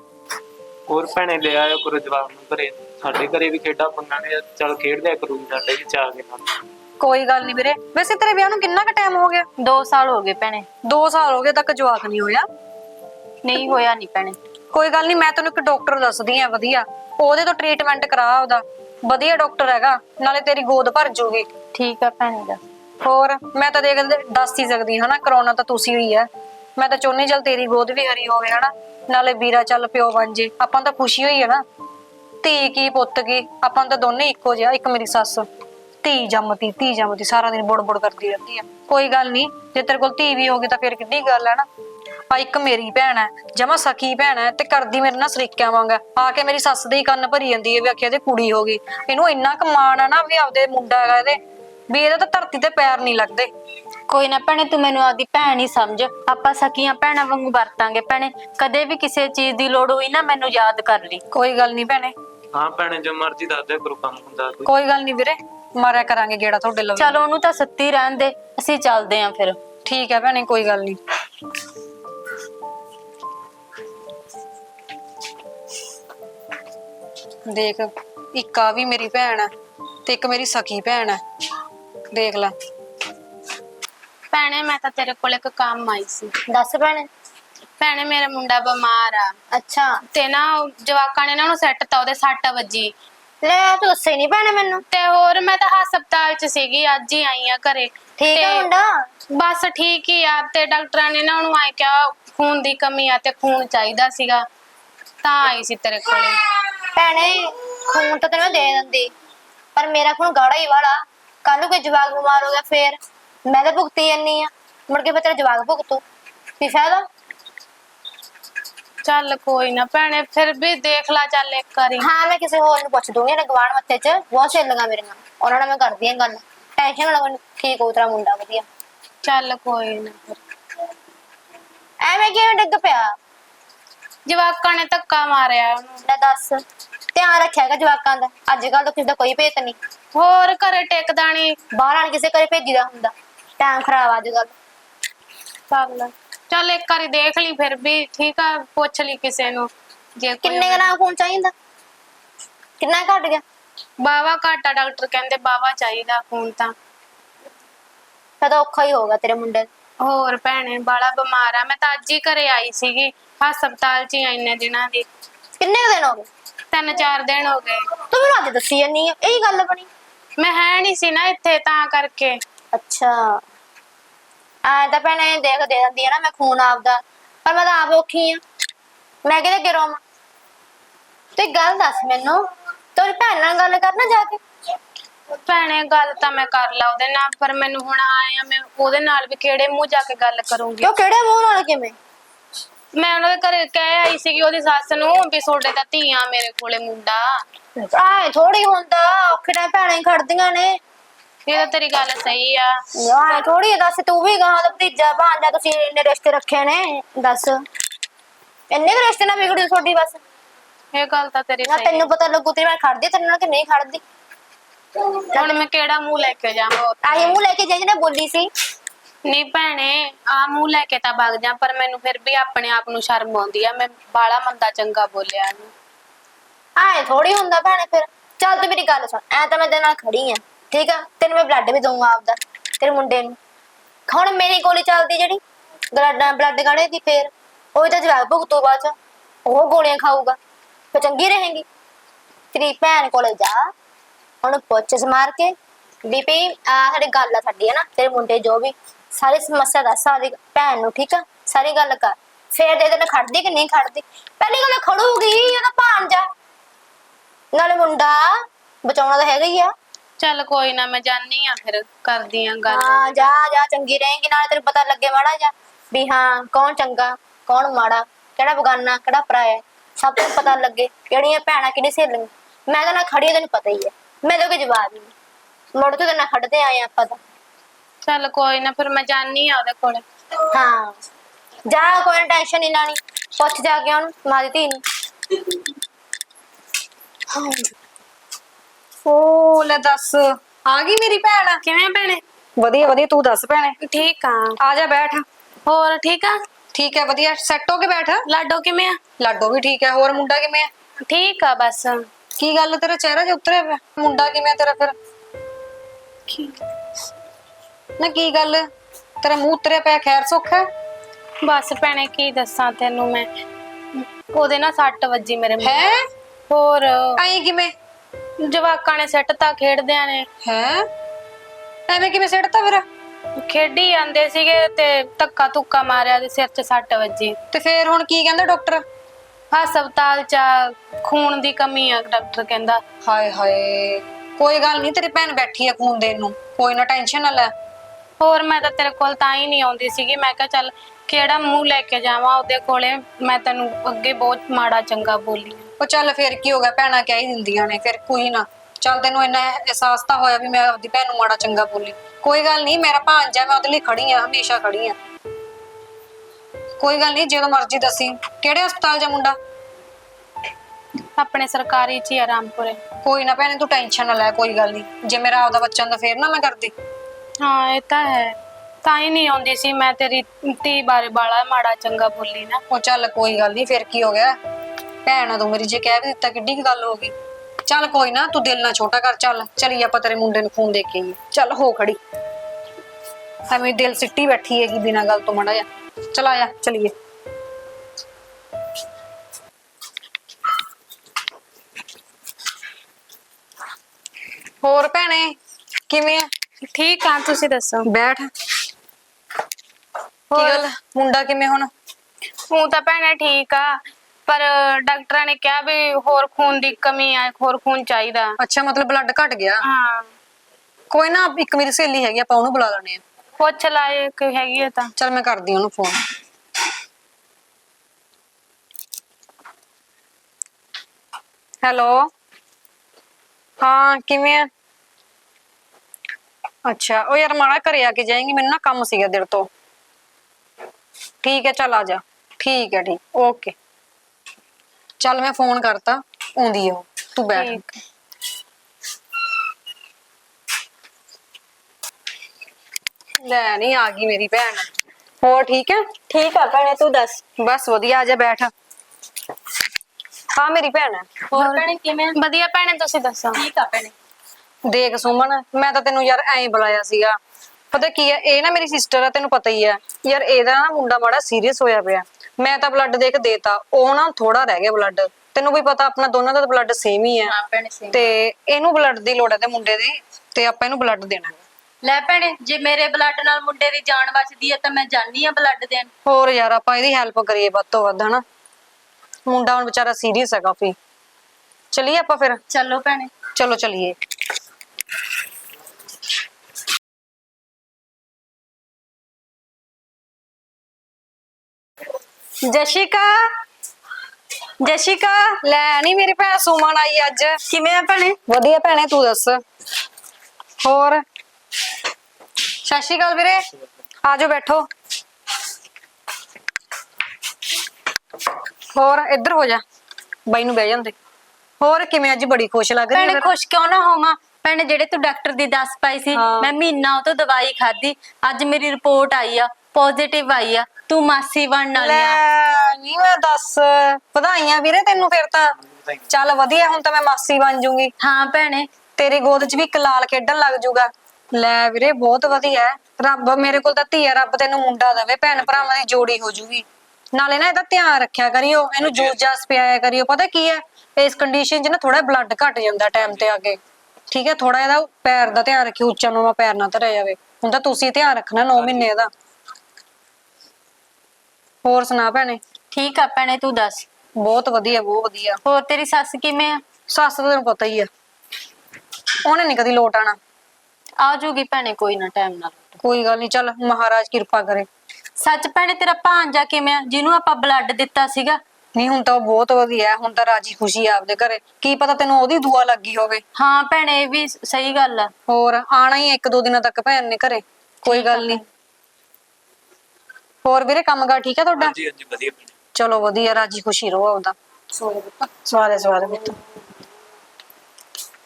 [SPEAKER 7] ਹੋਰ ਭੈਣੇ ਲੈ ਆਇਆ ਕਰੋ ਜਵਾਬ ਨੂੰ ਘਰੇ। ਸਾਡੇ ਘਰੇ ਵੀ ਖੇਡਾਂ ਪੰਗਾਂ ਨੇ ਚਲ ਖੇਡ ਲਿਆ ਕਰੂਗੀ ਸਾਡੇ ਵੀ ਚਾਹ ਕੇ ਨਾਲ।
[SPEAKER 1] ਕੋਈ ਗੱਲ ਨਹੀਂ ਵੀਰੇ ਵੈਸੇ ਤੇਰੇ ਵਿਆਹ ਨੂੰ ਕਿੰਨਾ ਕੁ ਟਾਈਮ ਹੋ ਗਿਆ?
[SPEAKER 3] 2 ਸਾਲ ਹੋ ਗਏ ਭੈਣੇ।
[SPEAKER 1] 2 ਸਾਲ ਹੋ ਗਏ ਤੱਕ ਜਵਾਕ ਨਹੀਂ ਹੋਇਆ?
[SPEAKER 3] ਨਹੀਂ ਹੋਇਆ ਨਹੀਂ ਭੈਣੇ।
[SPEAKER 1] ਕੋਈ ਗੱਲ ਨਹੀਂ ਮੈਂ ਤੈਨੂੰ ਇੱਕ ਡਾਕਟਰ ਦੱਸਦੀ ਆ ਵਧੀਆ। ਉਹਦੇ ਤੋਂ ਟ੍ਰੀਟਮੈਂਟ ਕਰਾ ਉਹਦਾ। ਵਧੀਆ ਡਾਕਟਰ ਹੈਗਾ ਨਾਲੇ ਤੇਰੀ ਗੋਦ ਭਰ ਜੂਗੀ।
[SPEAKER 3] ਠੀਕ ਆ ਭੈਣੇ ਦਾ
[SPEAKER 1] ਹੋਰ ਮੈਂ ਤਾਂ ਦੇਖ ਦੱਸ ਹੀ ਸਕਦੀ ਹਾਂ ਹਨਾ ਕਰੋਨਾ ਤਾਂ ਤੁਸੀਂ ਹੈ ਮੈਂ ਤਾਂ ਚਾਹੁੰਦੀ ਚੱਲ ਤੇਰੀ ਗੋਦ ਵੀ ਹਰੀ ਹੋਵੇ ਹਨਾ? ਨਾਲੇ ਵੀਰਾ ਚੱਲ ਪਿਓ ਬਣ ਜੇ। ਆਪਾਂ ਨੂੰ ਤਾਂ ਖੁਸ਼ੀ ਹੋਈ ਹੈ ਨਾ। ਧੀ ਕੀ ਪੁੱਤ ਕੀ ਆਪਾਂ ਨੂੰ ਤਾਂ ਦੋਨੇ ਇੱਕੋ ਜਿਹਾ ਇੱਕ ਮੇਰੀ ਸੱਸ। ਧੀ ਜੰਮਤੀ ਧੀ ਜੰਮਤੀ ਸਾਰਾ ਦਿਨ ਬੁੜ ਬੁੜ ਕਰਦੀ ਰਹਿੰਦੀ ਆ। ਕੋਈ ਗੱਲ ਨਹੀਂ ਜੇ ਤੇਰੇ ਕੋਲ ਧੀ ਵੀ ਹੋਗੀ ਤਾਂ ਫਿਰ ਕਿੱਡੀ ਗੱਲ ਹੈ ਨਾ ਆ ਇੱਕ ਮੇਰੀ ਭੈਣ ਹੈ ਜਮਾ ਸਕੀ ਭੈਣ ਹੈ ਤੇ ਕਰਦੀ ਮੇਰੇ ਨਾਲ ਸਰੀਕਿਆਂ ਵਾਂਗ ਆ ਕੇ ਮੇਰੀ ਸੱਸ ਦੇ ਹੀ ਕੰਨ ਭਰੀ ਜਾਂਦੀ ਹੈ ਵੀ ਆਖਿਆ ਤੇ ਕੁੜੀ ਹੋ ਗਈ। ਇਹਨੂੰ ਇੰਨਾ ਕੁ ਮਾਣ ਆ ਨਾ ਵੀ ਆਪਦੇ ਮੁੰਡਾ ਹੈਗਾ ਇਹਦੇ ਵੀ ਇਹਦਾ ਤਾਂ ਧਰਤੀ ਤੇ ਪੈਰ ਨਹੀਂ ਲੱਗਦੇ।
[SPEAKER 3] ਕੋਈ ਨਾ ਭੈਣੇ ਤੂੰ ਮੈਨੂੰ ਆਪਦੀ ਭੈਣ ਹੀ ਸਮਝ। ਆਪਾਂ ਸਕੀਆਂ ਭੈਣਾਂ ਵਾਂਗੂ ਵਰਤਾਂਗੇ ਭੈਣੇ। ਕਦੇ ਵੀ ਕਿਸੇ ਚੀਜ਼ ਦੀ ਲੋੜ ਹੋਈ ਨਾ ਮੈਨੂੰ ਯਾਦ ਕਰ ਲਈ।
[SPEAKER 1] ਕੋਈ ਗੱਲ ਨਹੀਂ ਭੈਣੇ।
[SPEAKER 7] ਹਾਂ ਭੈਣੇ ਜੋ ਮਰਜ਼ੀ ਦੱਸ ਦਿਆ ਕਰੋ ਕੰਮ ਹੁੰਦਾ ਕੋਈ।
[SPEAKER 1] ਕੋਈ ਗੱਲ ਨਹੀਂ ਵੀਰੇ ਮਾਰਿਆ ਕਰਾਂਗੇ ਗੇੜਾ ਤੁਹਾਡੇ ਲਈ
[SPEAKER 3] ਚਲ ਉਹਨੂੰ ਤਾਂ ਸੱਤੀ ਰਹਿਣ ਦੇ ਅਸੀਂ ਚੱਲਦੇ ਆਂ ਫਿਰ।
[SPEAKER 1] ਠੀਕ ਹੈ ਭੈਣੇ ਕੋਈ ਗੱਲ ਨਹੀਂ। ਦੇਖ ਇੱਕ ਆ ਵੀ ਮੇਰੀ ਭੈਣ ਹੈ ਤੇ ਇੱਕ ਮੇਰੀ ਸਕੀ ਭੈਣ ਹੈ ਦੇਖ ਲੈ।
[SPEAKER 5] ਭੈਣੇ ਮੈਂ ਤਾਂ ਤੇਰੇ ਕੋਲ ਇੱਕ ਕੰਮ ਆਈ ਸੀ।
[SPEAKER 6] ਦੱਸ ਭੈਣੇ।
[SPEAKER 5] ਭੈਣੇ ਮੇਰਾ ਮੁੰਡਾ ਬਿਮਾਰ ਆ।
[SPEAKER 6] ਅੱਛਾ।
[SPEAKER 5] ਤੇ ਨਾ ਉਹ ਜਵਾਕਾਂ ਨੇ ਨਾ ਉਹਨੂੰ ਸੈੱਟ ਤਾ ਉਹਦੇ ਸੱਟ ਵੱਜੀ।
[SPEAKER 6] ਲੈ ਤੂੰ ਦੱਸੇ ਨਹੀਂ ਭੈਣੇ ਮੈਨੂੰ।
[SPEAKER 5] ਤੇ ਹੋਰ ਮੈਂ ਤਾਂ ਹਸਪਤਾਲ 'ਚ ਸੀਗੀ ਅੱਜ ਹੀ ਆਈ ਆ ਘਰੇ।
[SPEAKER 6] ਠੀਕ ਆ
[SPEAKER 5] ਤੇ
[SPEAKER 6] ਮੁੰਡਾ?
[SPEAKER 5] ਬਸ ਠੀਕ ਹੀ ਆ ਤੇ ਡਾਕਟਰਾਂ ਨੇ ਨਾ ਉਹਨੂੰ ਆਏ ਕਿਹਾ ਖੂਨ ਦੀ ਕਮੀ ਆ ਤੇ ਖੂਨ ਚਾਹੀਦਾ ਸੀਗਾ। ਤਾਂ ਆਈ ਸੀ ਤੇਰੇ ਕੋਲੇ।
[SPEAKER 6] ਭੈਣੇ ਖੂਨ ਤਾਂ ਤੈਨੂੰ ਮੈਂ ਦੇ ਦਿੰਦੀ ਪਰ ਮੇਰਾ ਖੂਨ ਗਾੜਾ ਹੀ ਵਾਲਾ। ਕੱਲ ਨੂੰ ਕੋਈ ਜਵਾਕ ਬਿਮਾਰ ਹੋ ਗਿਆ ਫੇਰ ਮੈਂ ਤਾਂ ਭੁਗਤੀ ਜੰਨੀ ਆ। ਮੁੜ ਕੇ ਤੇਰਾ ਜਵਾਕ ਭੁਗਤੂ। ਕੀ ਫਾਇਦਾ?
[SPEAKER 5] ਚੱਲ ਕੋਈ ਨਾ ਭੈਣੇ ਫਿਰ ਵੀ ਦੇਖ ਲਾ ਚੱਲ ਇੱਕ ਵਾਰੀ।
[SPEAKER 6] ਹਾਂ ਮੈਂ ਕਿਸੇ ਹੋਰ ਨੂੰ ਪੁੱਛ ਦੂੰਗੀ ਨਾ ਗਵਾਂਢ ਮੱਥੇ 'ਚ ਬਹੁਤ ਸਹੇਲੀਆਂ ਮੇਰੀਆਂ ਉਹਨਾਂ ਨਾਲ ਮੈਂ ਕਰਦੀ ਆਂ ਗੱਲ। ਟੈਨਸ਼ਨ ਨਾ ਲਵਣ ਠੀਕ ਹੋ ਤੇਰਾ ਮੁੰਡਾ ਵਧੀਆ।
[SPEAKER 5] ਚੱਲ ਕੋਈ ਨਾ ਫਿਰ।
[SPEAKER 6] ਐਵੇਂ ਕਿਵੇਂ ਡਿੱਗ ਪਿਆ?
[SPEAKER 5] ਜਵਾਕਾਂ ਨੇ ਧੱਕਾ ਮਾਰਿਆ ਉਹਨੂੰ।
[SPEAKER 6] ਲੈ ਦੱਸ ਧਿਆਨ ਰੱਖਿਆਗਾ ਜਵਾਕਾਂ ਦਾ। ਅੱਜ ਕੱਲ ਤਾਂ ਕਿਸੇ ਦਾ ਕੋਈ ਭੇਤ ਨਹੀਂ।
[SPEAKER 5] ਹੋਰ ਘਰੇ ਟਿਕਦਾ ਨੀ।
[SPEAKER 6] ਬਾਹਰ ਆਣ ਕਿਸੇ ਘਰੇ ਭੇਜੀਦਾ ਹੁੰਦਾ। ਟਾਈਮ ਖਰਾਬ ਅੱਜ ਕੱਲ
[SPEAKER 5] ਚੱਲ ਚੱਲ ਇੱਕ ਵਾਰੀ ਦੇਖ ਲਈ ਫਿਰ ਵੀ ਠੀਕ ਆ ਪੁੱਛ ਲਈ ਕਿਸੇ ਨੂੰ ਜੇ ਕੋਈ
[SPEAKER 6] ਕਿੰਨੇ ਗ੍ਰਾਮ ਖੂਨ ਚਾਹੀਦਾ? ਕਿੰਨਾ ਘਟ ਗਿਆ?
[SPEAKER 5] ਬਾਵਾ ਘਾਟਾ ਡਾਕਟਰ ਕਹਿੰਦੇ ਬਾਵਾ ਚਾਹੀਦਾ ਖੂਨ ਤਾਂ।
[SPEAKER 6] ਫਿਰ ਤਾਂ ਔਖਾ ਹੀ ਹੋਗਾ ਤੇਰੇ ਮੁੰਡੇ ਨੂੰ।
[SPEAKER 5] ਹੋਰ ਭੈਣੇ ਬਾਲਾ ਬਿਮਾਰ ਆ। ਮੈਂ ਤਾਂ ਅੱਜ ਹੀ ਘਰੇ ਆਈ ਸੀਗੀ ਹਸਪਤਾਲ 'ਚ ਹੀ ਆ ਇੰਨੇ ਦਿਨਾਂ ਦੀ।
[SPEAKER 6] ਕਿੰਨੇ ਕੁ ਦਿਨ ਹੋ ਗਏ?
[SPEAKER 5] ਤਿੰਨ ਚਾਰ ਦਿਨ ਹੋ ਗਏ।
[SPEAKER 6] ਤੂੰ ਮੈਨੂੰ ਅੱਜ ਦੱਸੀ ਜਾਨੀ ਆ ਇਹੀ ਗੱਲ ਬਣੀ।
[SPEAKER 5] ਮੈਂ ਹੈ ਨਹੀਂ ਸੀ ਨਾ ਇੱਥੇ ਤਾਂ ਕਰਕੇ।
[SPEAKER 6] ਅੱਛਾ। ਆ ਤਾਂ ਭੈਣੇ ਦੇਖ ਦੇ ਦਿੰਦੀ ਆ ਨਾ ਮੈਂ ਖੂਨ ਆਪਦਾ ਪਰ ਮੈਂ ਤਾਂ ਆਪ ਔਖੀ ਆ। ਮੈਂ ਕਿਹਦੇ ਗਿਰੋਂ ਤੇ ਗੱਲ ਦੱਸ ਮੈਨੂੰ ਤੇਰੀ ਭੈਣ ਨਾਲ ਗੱਲ ਕਰਨਾ ਜਾ ਕੇ।
[SPEAKER 5] ਭੈਣੇ ਗੱਲ ਤਾਂ ਮੈਂ ਕਰ ਲਾ ਉਹਦੇ ਨਾਲ ਪਰ ਮੈਨੂੰ ਹੁਣ ਆਏ ਆ ਮੈਂ ਉਹਦੇ ਨਾਲ ਵੀ ਕਿਹੜੇ ਮੂੰਹ ਜਾ ਕੇ ਗੱਲ ਕਰੂੰਗੀ।
[SPEAKER 6] ਕਿਉਂ ਕਿਹੜੇ ਮੂੰਹ ਨਾਲ ਕਿਵੇਂ?
[SPEAKER 5] ਮੈਂ ਉਹਨਾਂ ਦੇ ਘਰੇ ਕਹਿ ਆਈ ਸੀਗੀ ਉਹਦੀ ਸੱਸ ਨੂੰ ਵੀ ਤੁਹਾਡੇ ਤਾਂ ਧੀਆਂ ਮੇਰੇ ਕੋਲੇ ਮੁੰਡਾ।
[SPEAKER 6] ਆਏ ਥੋੜੀ ਹੁੰਦਾ ਔਖੇ ਭੈਣਾਂ ਹੀ ਖੜਦੀਆਂ ਨੇ।
[SPEAKER 5] ਇਹ ਤਾਂ ਤੇਰੀ ਗੱਲ ਸਹੀ ਆ।
[SPEAKER 6] ਯਾਰ ਥੋੜੀ ਦੱਸ ਤੂੰ ਵੀ ਗਾਂ ਦਾ ਭਤੀਜਾ ਭਾਂਜਾ ਤੁਸੀਂ ਇੰਨੇ ਰਿਸ਼ਤੇ ਰੱਖੇ ਨੇ ਦੱਸ। ਇੰਨੇ ਕੁ ਰਿਸ਼ਤੇ ਨਾਲ ਵਿਗੜੀ ਤੁਹਾਡੀ ਬਸ।
[SPEAKER 5] ਇਹ ਗੱਲ ਤਾਂ ਤੇਰੀ
[SPEAKER 6] ਨਾ
[SPEAKER 5] ਸਹੀ
[SPEAKER 6] ਤੈਨੂੰ ਪਤਾ ਲੱਗੂ ਤੇਰੀ ਮੈਂ ਖੜਦੀ ਤੇਰੇ ਨਾਲ ਕਿ ਨਹੀਂ ਖੜਦੀ।
[SPEAKER 5] ਹੁਣ ਮੈਂ ਕਿਹੜਾ ਮੂੰਹ ਲੈ ਕੇ ਜਾਵਾਂ
[SPEAKER 6] ਆਹੀ ਮੂੰਹ ਲੈ ਕੇ ਜਾਈ ਨਾ ਬੋਲੀ ਸੀ।
[SPEAKER 5] ਨਹੀਂ ਭੈਣੇ ਆ ਮੂੰਹ ਲੈ ਕੇ ਤਾਂ ਵਗ ਜਾ ਪਰ ਮੈਨੂੰ ਫਿਰ ਵੀ ਆਪਣੇ ਆਪ ਨੂੰ ਸ਼ਰਮ ਆਉਂਦੀ ਆ। ਮੈਂ ਬਾਲਾ ਮੰਦਾ ਚੰਗਾ ਬੋਲਿਆ ਇਹਨੂੰ।
[SPEAKER 6] ਆਏ ਥੋੜੀ ਹੁੰਦਾ ਭੈਣੇ ਫਿਰ। ਚੱਲ ਤੂੰ ਮੇਰੀ ਗੱਲ ਸੁਣ ਐ ਤਾਂ ਮੈਂ ਤੇਰੇ ਨਾਲ ਖੜੀ ਆ ਠੀਕ ਆ? ਤੈਨੂੰ ਮੈਂ ਬਲੱਡ ਵੀ ਦਊਂਗਾ ਆਪਦਾ ਤੇਰੇ ਮੁੰਡੇ ਨੂੰ। ਹੁਣ ਮੇਰੀ ਗੋਲੀ ਚੱਲਦੀ ਜਿਹੜੀ ਬਲੱਡ ਬਲੱਡ ਗਾਣੇ ਦੀ ਫੇਰ। ਉਹ ਤਾਂ ਜਵਾਬ ਭੁਗਤੂ ਬਾਅਦ ਚ ਉਹ ਗੋਲੀਆਂ ਖਾਊਗਾ। ਫੇ ਚੰਗੀ ਰਹੇਗੀ। ਤੇਰੀ ਭੈਣ ਕੋਲੇ ਜਾ। ਉਹਨੂੰ ਪੁੱਛ ਮਾਰ ਕੇ ਬੀਪੀ ਆ ਸਾਡੀ ਗੱਲ ਆ ਸਾਡੀ ਹੈ ਨਾ ਤੇਰੇ ਮੁੰਡੇ ਜੋ ਵੀ ਸਾਰੀ ਸਮੱਸਿਆ ਦੱਸ ਸਾਡੀ ਭੈਣ ਨੂੰ ਠੀਕ ਆ? ਸਾਰੀ ਗੱਲ ਕਰ। ਫੇਰ ਦੇ ਦੇਣ ਖੜਦੀ ਕਿ ਨਹੀਂ ਖੜਦੀ? ਪਹਿਲੀ ਗੱਲ ਖੜੂਗੀ ਉਹਦਾ ਭਾਂਜਾ ਨਾਲੇ ਮੁੰਡਾ ਬਚਾਉਣਾ ਤਾਂ ਹੈਗਾ ਹੀ ਆ।
[SPEAKER 5] ਚੱਲ ਕੋਈ ਨਾ ਮੈਂ ਜਾਣੀ ਆ ਫਿਰ ਕਰਦੀ ਆ ਗੱਲ।
[SPEAKER 6] ਹਾਂ ਜਾ ਜਾ ਚੰਗੀ ਰਹੇਗੀ ਨਾਲੇ ਤੈਨੂੰ ਪਤਾ ਲੱਗੇ ਮਾੜਾ ਜਾ ਵੀ ਹਾਂ ਕੌਣ ਚੰਗਾ ਕੌਣ ਮਾੜਾ ਕਿਹੜਾ ਬਗਾਨਾ ਕਿਹੜਾ ਪਰਾਇਆ ਸਭ ਤੋਂ ਪਤਾ ਲੱਗੇ ਕਿਹੜੀਆਂ ਭੈਣਾਂ ਕਿਹੜੀ ਸਹੇਲੀਆਂ। ਮੈਂ ਤਾਂ ਨਾ ਖੜੀ ਆ, ਤੈਨੂੰ ਪਤਾ ਹੀ ਹੈ ਮੈਂ ਕੋਈ ਜਵਾਬ ਨਹੀਂ ਮੁੜ ਤੋਂ ਤੇ ਨਾ ਖੜਦੇ ਆਏ ਆਪਾਂ ਤਾਂ।
[SPEAKER 5] ਚੱਲ ਕੋਈ ਨਾ ਫਿਰ ਮੈਂ ਜਾਣੀ ਆ ਉਹਦੇ ਕੋਲੇ।
[SPEAKER 6] ਹਾਂ। ਜਾ ਕੋਈ ਟੈਨਸ਼ਨ ਨਹੀਂ ਲੈਣੀ। ਪੁੱਛ ਜਾ ਕੇ ਉਹਨੂੰ ਮਾਰੀ ਧੀ ਨੂੰ।
[SPEAKER 1] ਓ ਲੈ ਦੱਸ। ਆ ਗਈ ਮੇਰੀ ਭੈਣ?
[SPEAKER 5] ਕਿਵੇਂ ਭੈਣੇ?
[SPEAKER 1] ਵਧੀਆ ਵਧੀਆ ਤੂੰ ਦੱਸ ਭੈਣੇ।
[SPEAKER 5] ਠੀਕ ਆ।
[SPEAKER 1] ਆ ਜਾ ਬੈਠ।
[SPEAKER 5] ਹੋਰ ਠੀਕ ਆ?
[SPEAKER 1] ਠੀਕ ਹੈ ਵਧੀਆ। ਸੈੱਟ ਹੋ ਕੇ ਬੈਠ।
[SPEAKER 5] ਲਾਡੋ ਕਿਵੇਂ ਆ?
[SPEAKER 1] ਲਾਡੋ ਵੀ ਠੀਕ ਹੈ ਹੋਰ ਮੁੰਡਾ ਕਿਵੇਂ ਹੈ
[SPEAKER 5] ਠੀਕ ਆ ਬਸ।
[SPEAKER 1] ਕੀ ਗੱਲ ਤੇਰਾ ਚਿਹਰਾ ਜਿਹਾ ਉਤਰਿਆ ਪਿਆ? ਮੁੰਡਾ ਕਿਵੇਂ ਤੇਰਾ ਫਿਰ? ਨਾ ਕੀ ਗੱਲ? ਤੇਰਾ ਮੂੰਹ ਉਤਰਿਆ ਪਿਆ ਖੈਰ ਸੁੱਖ ਹੈ?
[SPEAKER 5] ਬਸ ਭੈਣੇ ਕੀ ਦੱਸਾਂ ਤੈਨੂੰ ਮੈਂ? ਉਹਦੇ ਨਾਲ ਸੱਟ ਵੱਜੀ ਮੇਰੇ ਮੂੰਹ
[SPEAKER 1] ਹੈ?
[SPEAKER 5] ਹੋਰ?
[SPEAKER 1] ਐਂ ਕਿਵੇਂ?
[SPEAKER 5] ਜਵਾਕਾਂ ਨੇ ਸੱਟ ਤਾਂ ਖੇਡਦਿਆਂ ਨੇ।
[SPEAKER 1] ਹੈ? ਐਵੇਂ ਕਿਵੇਂ ਸਿੱਟਤਾ ਫਿਰ?
[SPEAKER 5] ਖੇਡੀ ਜਾਂਦੇ ਸੀਗੇ ਤੇ ਧੱਕਾ ਧੁੱਕਾ ਮਾਰਿਆ ਤੇ ਸਿਰ 'ਚ ਸੱਟ ਵੱਜੀ।
[SPEAKER 1] ਤੇ ਫੇਰ ਹੁਣ ਕੀ ਕਹਿੰਦਾ ਡਾਕਟਰ?
[SPEAKER 5] ਹਸਪਤਾਲ 'ਚ ਖੂਨ ਦੀ ਕਮੀ ਆ ਡਾਕਟਰ ਕਹਿੰਦਾ।
[SPEAKER 1] ਹਾਏ ਹਾਏ ਕੋਈ ਗੱਲ ਨਹੀਂ ਤੇਰੀ ਭੈਣ ਬੈਠੀ ਆ ਖੂਨ ਦੇਣ ਨੂੰ ਕੋਈ ਨਾ ਟੈਨਸ਼ਨ ਨਾ ਲੈ।
[SPEAKER 5] ਹੋਰ ਮੈਂ ਤਾਂ ਤੇਰੇ ਕੋਲ ਤਾਂ ਹੀ ਨਹੀਂ ਆਉਂਦੀ ਸੀਗੀ ਮੈਂ ਕਿਹਾ ਚੱਲ ਕਿਹੜਾ ਮੂੰਹ ਲੈ ਕੇ ਜਾਵਾਂ ਉਹਦੇ ਕੋਲੇ ਮੈਂ ਤੈਨੂੰ ਅੱਗੇ ਬਹੁਤ ਮਾੜਾ ਚੰਗਾ ਬੋਲੀ।
[SPEAKER 1] ਉਹ ਚੱਲ ਫੇਰ ਕੀ ਹੋ ਗਿਆ ਭੈਣਾਂ ਕਹਿ ਹੀ ਦਿੰਦੀਆਂ ਨੇ ਫਿਰ ਕੋਈ ਨਾ। ਚੱਲ ਤੈਨੂੰ ਇੰਨਾ ਅਹਿਸਾਸ ਤਾਂ ਹੋਇਆ ਵੀ ਮੈਂ ਆਪਦੀ ਭੈਣ ਨੂੰ ਮਾੜਾ ਚੰਗਾ ਬੋਲੀ। ਕੋਈ ਗੱਲ ਨਹੀਂ ਮੇਰਾ ਭਾਂਜਾ ਮੈਂ ਉਹਦੇ ਲਈ ਖੜੀ ਆ ਹਮੇਸ਼ਾ ਖੜੀ ਆ। ਕੋਈ ਗੱਲ ਨਹੀਂ ਜਦੋਂ ਮਰਜ਼ੀ ਦੱਸੀ। ਕਿਹੜੇ ਹਸਪਤਾਲ ਜਾ ਮੁੰਡਾ?
[SPEAKER 5] ਆਪਣੇ ਸਰਕਾਰੀ 'ਚ ਹੀ ਆ ਰਾਮਪੁਰੇ।
[SPEAKER 1] ਕੋਈ ਨਾ ਭੈਣੇ ਤੂੰ ਟੈਨਸ਼ਨ ਨਾ ਲੈ ਕੋਈ ਗੱਲ ਨਹੀਂ। ਜੇ ਮੇਰਾ ਆਪਦਾ ਬੱਚਾ ਹੁੰਦਾ ਫੇਰ ਨਾ ਮੈਂ ਕਰਦੀ।
[SPEAKER 5] ਹਾਂ ਇਹ ਤਾਂ ਹੈ। ਤਾਂ ਹੀ ਨਹੀਂ ਆਉਂਦੀ ਸੀ ਮੈਂ ਤੇਰੀ ਧੀ ਬਾਰੇ ਬਾਲਾ ਮਾੜਾ ਚੰਗਾ ਬੋਲੀ ਨਾ।
[SPEAKER 1] ਉਹ ਚੱਲ ਕੋਈ ਗੱਲ ਨਹੀਂ ਫਿਰ ਕੀ ਹੋ ਗਿਆ? ਭੈਣ ਤੂੰ ਮੇਰੀ ਜੇ ਕਹਿ ਵੀ ਦਿੱਤਾ ਕਿੱਡੀ ਕੁ ਗੱਲ ਹੋ ਗਈ। ਚੱਲ ਕੋਈ ਨਾ ਤੂੰ ਦਿਲ ਨਾ ਛੋਟਾ ਕਰ ਚੱਲ। ਚਲੀ ਆਪਾਂ ਤੇਰੇ ਮੁੰਡੇ ਨੂੰ ਫੋਨ ਦੇ ਕੇ ਆਈਏ। ਚੱਲ ਹੋ ਖੜੀ। ਐਵੇਂ ਦਿਲ ਸਿੱਟੀ ਬੈਠੀ ਹੈਗੀ ਬਿਨਾਂ ਗੱਲ ਤੋਂ ਮੜਾ ਜਾ ਚਲ ਆ ਜਾ ਚਲੀਏ ਹੋਰ ਭੈਣੇ ਕਿਵੇਂ ਆ?
[SPEAKER 5] ਠੀਕ ਆ ਤੁਸੀਂ ਦੱਸੋ?
[SPEAKER 1] ਬੈਠ। ਕੀ ਗੱਲ ਮੁੰਡਾ ਕਿਵੇਂ ਹੁਣ?
[SPEAKER 5] ਹੂੰ ਤਾਂ ਭੈਣੇ ਠੀਕ ਆ ਪਰ ਡਾਕਟਰਾਂ ਨੇ ਕਿਹਾ ਵੀ ਹੋਰ ਖੂਨ ਦੀ ਕਮੀ ਆ ਹੋਰ ਖੂਨ ਚਾਹੀਦਾ।
[SPEAKER 1] ਅੱਛਾ ਮਤਲਬ ਬਲੱਡ ਘਟ ਗਿਆ।
[SPEAKER 5] ਹਾਂ।
[SPEAKER 1] ਕੋਈ ਨਾ ਇੱਕ ਮੇਰੀ ਸਹੇਲੀ ਹੈਗੀ ਆਪਾਂ ਉਹਨੂੰ ਬੁਲਾ ਲੈਣੇ ਆ
[SPEAKER 5] ਪੁੱਛ ਲਾਏ ਕਿ ਹੈਗੀ ਆ ਤਾਂ।
[SPEAKER 1] ਚਲ ਮੈਂ ਕਰਦੀ ਹਾਂ ਉਹਨੂੰ ਫੋਨ ਹੈਲੋ? ਹਾਂ ਕਿਵੇਂ ਆ? ਅੱਛਾ ਉਹ ਯਾਰ ਮਾੜਾ ਘਰੇ ਆ ਕੇ ਜਾਏਂਗੀ ਮੈਨੂੰ ਨਾ ਕੰਮ ਸੀਗਾ ਦਿਲ ਤੋਂ। ਠੀਕ ਹੈ ਚੱਲ ਆ ਜਾ। ਠੀਕ ਹੈ ਠੀਕ। ਓਕੇ। ਚੱਲ ਮੈਂ ਫੋਨ ਕਰਤਾ ਆਉਂਦੀ ਆ ਉਹ। ਤੂੰ ਬੈਠ।
[SPEAKER 5] ਠੀਕ।
[SPEAKER 1] ਲੈ ਨਹੀਂ ਆ ਗਈ ਮੇਰੀ ਭੈਣ। ਹੋਰ ਠੀਕ ਹੈ?
[SPEAKER 6] ਠੀਕ ਆ ਭੈਣੇ ਤੂੰ ਦੱਸ?
[SPEAKER 1] ਬਸ ਵਧੀਆ ਆ ਜਾ ਬੈਠ। ਹਾਂ ਮੇਰੀ ਭੈਣ ਹੈ।
[SPEAKER 5] ਹੋਰ ਭੈਣੇ ਕਿਵੇਂ? ਵਧੀਆ ਭੈਣੇ ਤੁਸੀਂ ਦੱਸੋ?
[SPEAKER 4] ਠੀਕ ਆ ਭੈਣੇ।
[SPEAKER 1] ਦੇਖ ਸੁਮਨ ਮੈਂ ਤਾਂ ਤੈਨੂੰ ਯਾਰ ਐਂ ਬੁਲਾਇਆ ਸੀਗਾ। ਪਤਾ ਕੀ ਹੈ ਇਹ ਨਾ ਮੇਰੀ ਸਿਸਟਰ ਆ ਤੈਨੂੰ ਪਤਾ ਹੀ ਹੈ। ਯਾਰ ਇਹਦਾ ਨਾ ਮੁੰਡਾ ਮਾੜਾ ਸੀਰੀਅਸ ਹੋਇਆ ਪਿਆ। ਮੈਂ ਤਾਂ ਬਲੱਡ ਦੇ ਕੇ ਦੇਤਾ। ਉਹ ਨਾ ਥੋੜਾ ਰਹਿ ਗਿਆ ਬਲੱਡ ਤੈਨੂੰ ਵੀ ਪਤਾ ਆਪਣਾ ਦੋਨਾਂ ਦਾ ਬਲੱਡ ਸੇਮ ਹੀ ਹੈ।
[SPEAKER 4] ਹਾਂ ਭੈਣੇ ਸੇ
[SPEAKER 1] ਤੇ ਇਹਨੂੰ ਬਲੱਡ ਦੀ ਲੋੜ ਹੈ ਤੇ ਮੁੰਡੇ ਦੀ ਤੇ ਆਪਾਂ ਇਹਨੂੰ ਬਲੱਡ ਦੇਣਾ। ਹੈ।
[SPEAKER 4] ਲੈ ਭੈਣੇ ਜੇ ਮੇਰੇ ਬਲੱਡ ਨਾਲ ਮੁੰਡੇ ਦੀ ਜਾਨ ਬਚਦੀ ਹੈ ਤਾਂ ਮੈਂ ਜਾਨੀ ਆ ਬਲੱਡ ਦੇਣ।
[SPEAKER 1] ਹੋਰ ਯਾਰ ਆਪਾਂ ਇਹਦੀ ਹੈਲਪ ਕਰੀਏ ਵੱਧ ਤੋਂ ਵੱਧ ਹਨਾ? ਮੁੰਡਾ ਹੁਣ ਵਿਚਾਰਾ ਸੀਰੀਅਸ ਹੈ ਕਾਫੀ ਚਲਿਏ ਆਪਾਂ ਫਿਰ?
[SPEAKER 4] ਚਲੋ ਭੈਣੇ।
[SPEAKER 1] ਚਲੋ ਚਲਿਏ। ਜਸ਼ਿਕਾ ਜਸ਼ਿਕਾ ਲੈ ਨਹੀਂ ਮੇਰੀ ਭੈਣ ਸੁਮਨ ਆਈ ਅੱਜ। ਕਿਵੇਂ ਆ ਭੈਣੇ? ਵਧੀਆ ਭੈਣੇ ਤੂੰ ਦੱਸ। ਹੋਰ? ਸਤਿ ਸ਼੍ਰੀ ਅਕਾਲ ਵੀਰੇ। ਆਜੋ ਬੈਠੋ। ਹੋਰ ਇੱਧਰ ਹੋ ਜਾ। ਬਾਈ ਨੂੰ ਬਹਿ ਜਾਂਦੇ। ਹੋਰ ਕਿਵੇਂ ਅੱਜ ਬੜੀ ਖੁਸ਼ ਲੱਗ ਰਹੀ ਹੈ
[SPEAKER 3] ਭੈਣੇ? ਖੁਸ਼ ਕਿਉਂ ਨਾ ਹੋਵਾਂ? ਭੈਣੇ ਜਿਹੜੇ ਤੂੰ ਡਾਕਟਰ ਦੀ ਦੱਸ ਪਾਈ ਸੀ
[SPEAKER 1] ਹਾਂ।
[SPEAKER 3] ਮੈਂ ਮਹੀਨਾ ਉਹ ਤੋਂ ਦਵਾਈ ਖਾਧੀ। ਅੱਜ ਮੇਰੀ ਰਿਪੋਰਟ ਆਈ ਆ ਪੋਜ਼ਿਟਿਵ ਆਈ ਆ। ਤੂੰ ਮਾਸੀ ਬਣਨ ਵਾਲੀ ਆ।
[SPEAKER 1] ਲੈ ਨਹੀਂ ਮੈਂ ਦੱਸ। ਵਧਾਈਆਂ ਵੀਰੇ ਤੈਨੂੰ ਫਿਰ ਤਾਂ। ਚੱਲ ਵਧੀਆ ਹੁਣ ਤਾਂ ਮੈਂ ਮਾਸੀ ਬਣ ਜੂੰਗੀ।
[SPEAKER 3] ਹਾਂ ਭੈਣੇ।
[SPEAKER 1] ਤੇਰੀ ਗੋਦ 'ਚ ਵੀ ਇੱਕ ਲਾਲ ਖੇਡਣ ਲੱਗ ਜੂਗਾ। ਲੈ ਵੀਰੇ ਬਹੁਤ ਵਧੀਆ ਹੈ। ਰੱਬ ਮੇਰੇ ਕੋਲ ਤਾਂ ਧੀਆ ਰੱਬ ਤੈਨੂੰ ਮੁੰਡਾ ਦੇਵੇ ਭੈਣ ਭਰਾਵਾਂ ਦੀ ਜੋੜੀ ਹੋ ਜੂਗੀ। ਨਾਲੇ ਨਾ ਇਹਦਾ ਧਿਆਨ ਰੱਖਿਆ ਕਰਿਓ ਇਹਨੂੰ ਜੂਸ ਜਾਸ ਪਿਆਇਆ ਕਰਿਓ ਪਤਾ ਕੀ ਹੈ? ਇਸ ਕੰਡੀਸ਼ਨ 'ਚ ਨਾ ਥੋੜਾ ਬਲੱਡ ਘਟ ਜਾਂਦਾ ਟਾਈਮ ਤੇ ਆ ਕੇ। ਠੀਕ ਹੈ? ਥੋੜਾ ਇਹਦਾ ਪੈਰ ਦਾ ਧਿਆਨ ਰੱਖਿਓ ਉੱਚਾ ਨੋਵਾ ਪੈਰ ਨਾ ਧਰਿਆ ਜਾਵੇ। ਹੁਣ ਤਾਂ ਤੁਸੀਂ ਧਿਆਨ ਰੱਖਣਾ 9 ਮਹੀਨੇ ਦਾ। ਹੋਰ ਸੁਣਾ ਭੈਣੇ?
[SPEAKER 3] ਠੀਕ ਆ ਭੈਣੇ ਤੂੰ ਦੱਸ?
[SPEAKER 1] ਬਹੁਤ ਵਧੀਆ ਬਹੁਤ ਵਧੀਆ।
[SPEAKER 3] ਹੋਰ ਤੇਰੀ ਸੱਸ ਕਿਵੇਂ ਆ?
[SPEAKER 1] ਸੱਸ ਦਾ ਤੈਨੂੰ ਪਤਾ ਹੀ ਆ। ਉਹਨੇ ਨਹੀਂ ਕਦੀ ਲੋਟ ਆਣਾ
[SPEAKER 3] ਆ ਜਾਊਗੀ ਭੈਣੇ ਕੋਈ ਨਾ ਟਾਈਮ ਨਾਲ।
[SPEAKER 1] ਕੋਈ ਗੱਲ ਨਹੀਂ ਚੱਲ ਮਹਾਰਾਜ ਕਿਰਪਾ ਕਰੇ।
[SPEAKER 3] ਸੱਚ ਭੈਣੇ ਤੇਰਾ ਭਾਂਜਾ ਕਿਵੇਂ ਆ? ਜਿਹਨੂੰ ਆਪਾਂ ਬਲੱਡ ਦਿੱਤਾ ਸੀਗਾ।
[SPEAKER 1] ਨਹੀਂ ਹੁਣ ਤਾਂ ਉਹ ਬਹੁਤ ਵਧੀਆ ਹੈ, ਹੁਣ ਤਾਂ ਰਾਜੀ ਖੁਸ਼ੀ ਆ ਆਪਦੇ ਘਰੇ। ਕੀ ਪਤਾ ਤੈਨੂੰ ਉਹਦੀ ਦੁਆ ਲੱਗੀ ਹੋਵੇ।
[SPEAKER 3] ਹਾਂ ਭੈਣੇ ਇਹ ਵੀ ਸਹੀ ਗੱਲ ਆ।
[SPEAKER 1] ਹੋਰ ਆਣਾ ਹੀ ਆ ਇੱਕ ਦੋ ਦਿਨਾਂ ਤੱਕ ਭੈਣ ਨੇ ਘਰੇ। ਕੋਈ ਗੱਲ ਨਹੀਂ ਹੋਰ ਵੀਰੇ ਕੰਮਕਾਰ ਠੀਕ ਹੈ ਤੁਹਾਡਾ?
[SPEAKER 7] ਹਾਂਜੀ ਹਾਂਜੀ ਵਧੀਆ
[SPEAKER 1] ਚਲੋ ਵਧੀਆ ਰਾਜੀ ਖੁਸ਼ੀ ਰਹੋ ਆਪਦਾ।
[SPEAKER 2] ਸਵਾਰੇ ਸਵਾਰੇ ਪੁੱਤ।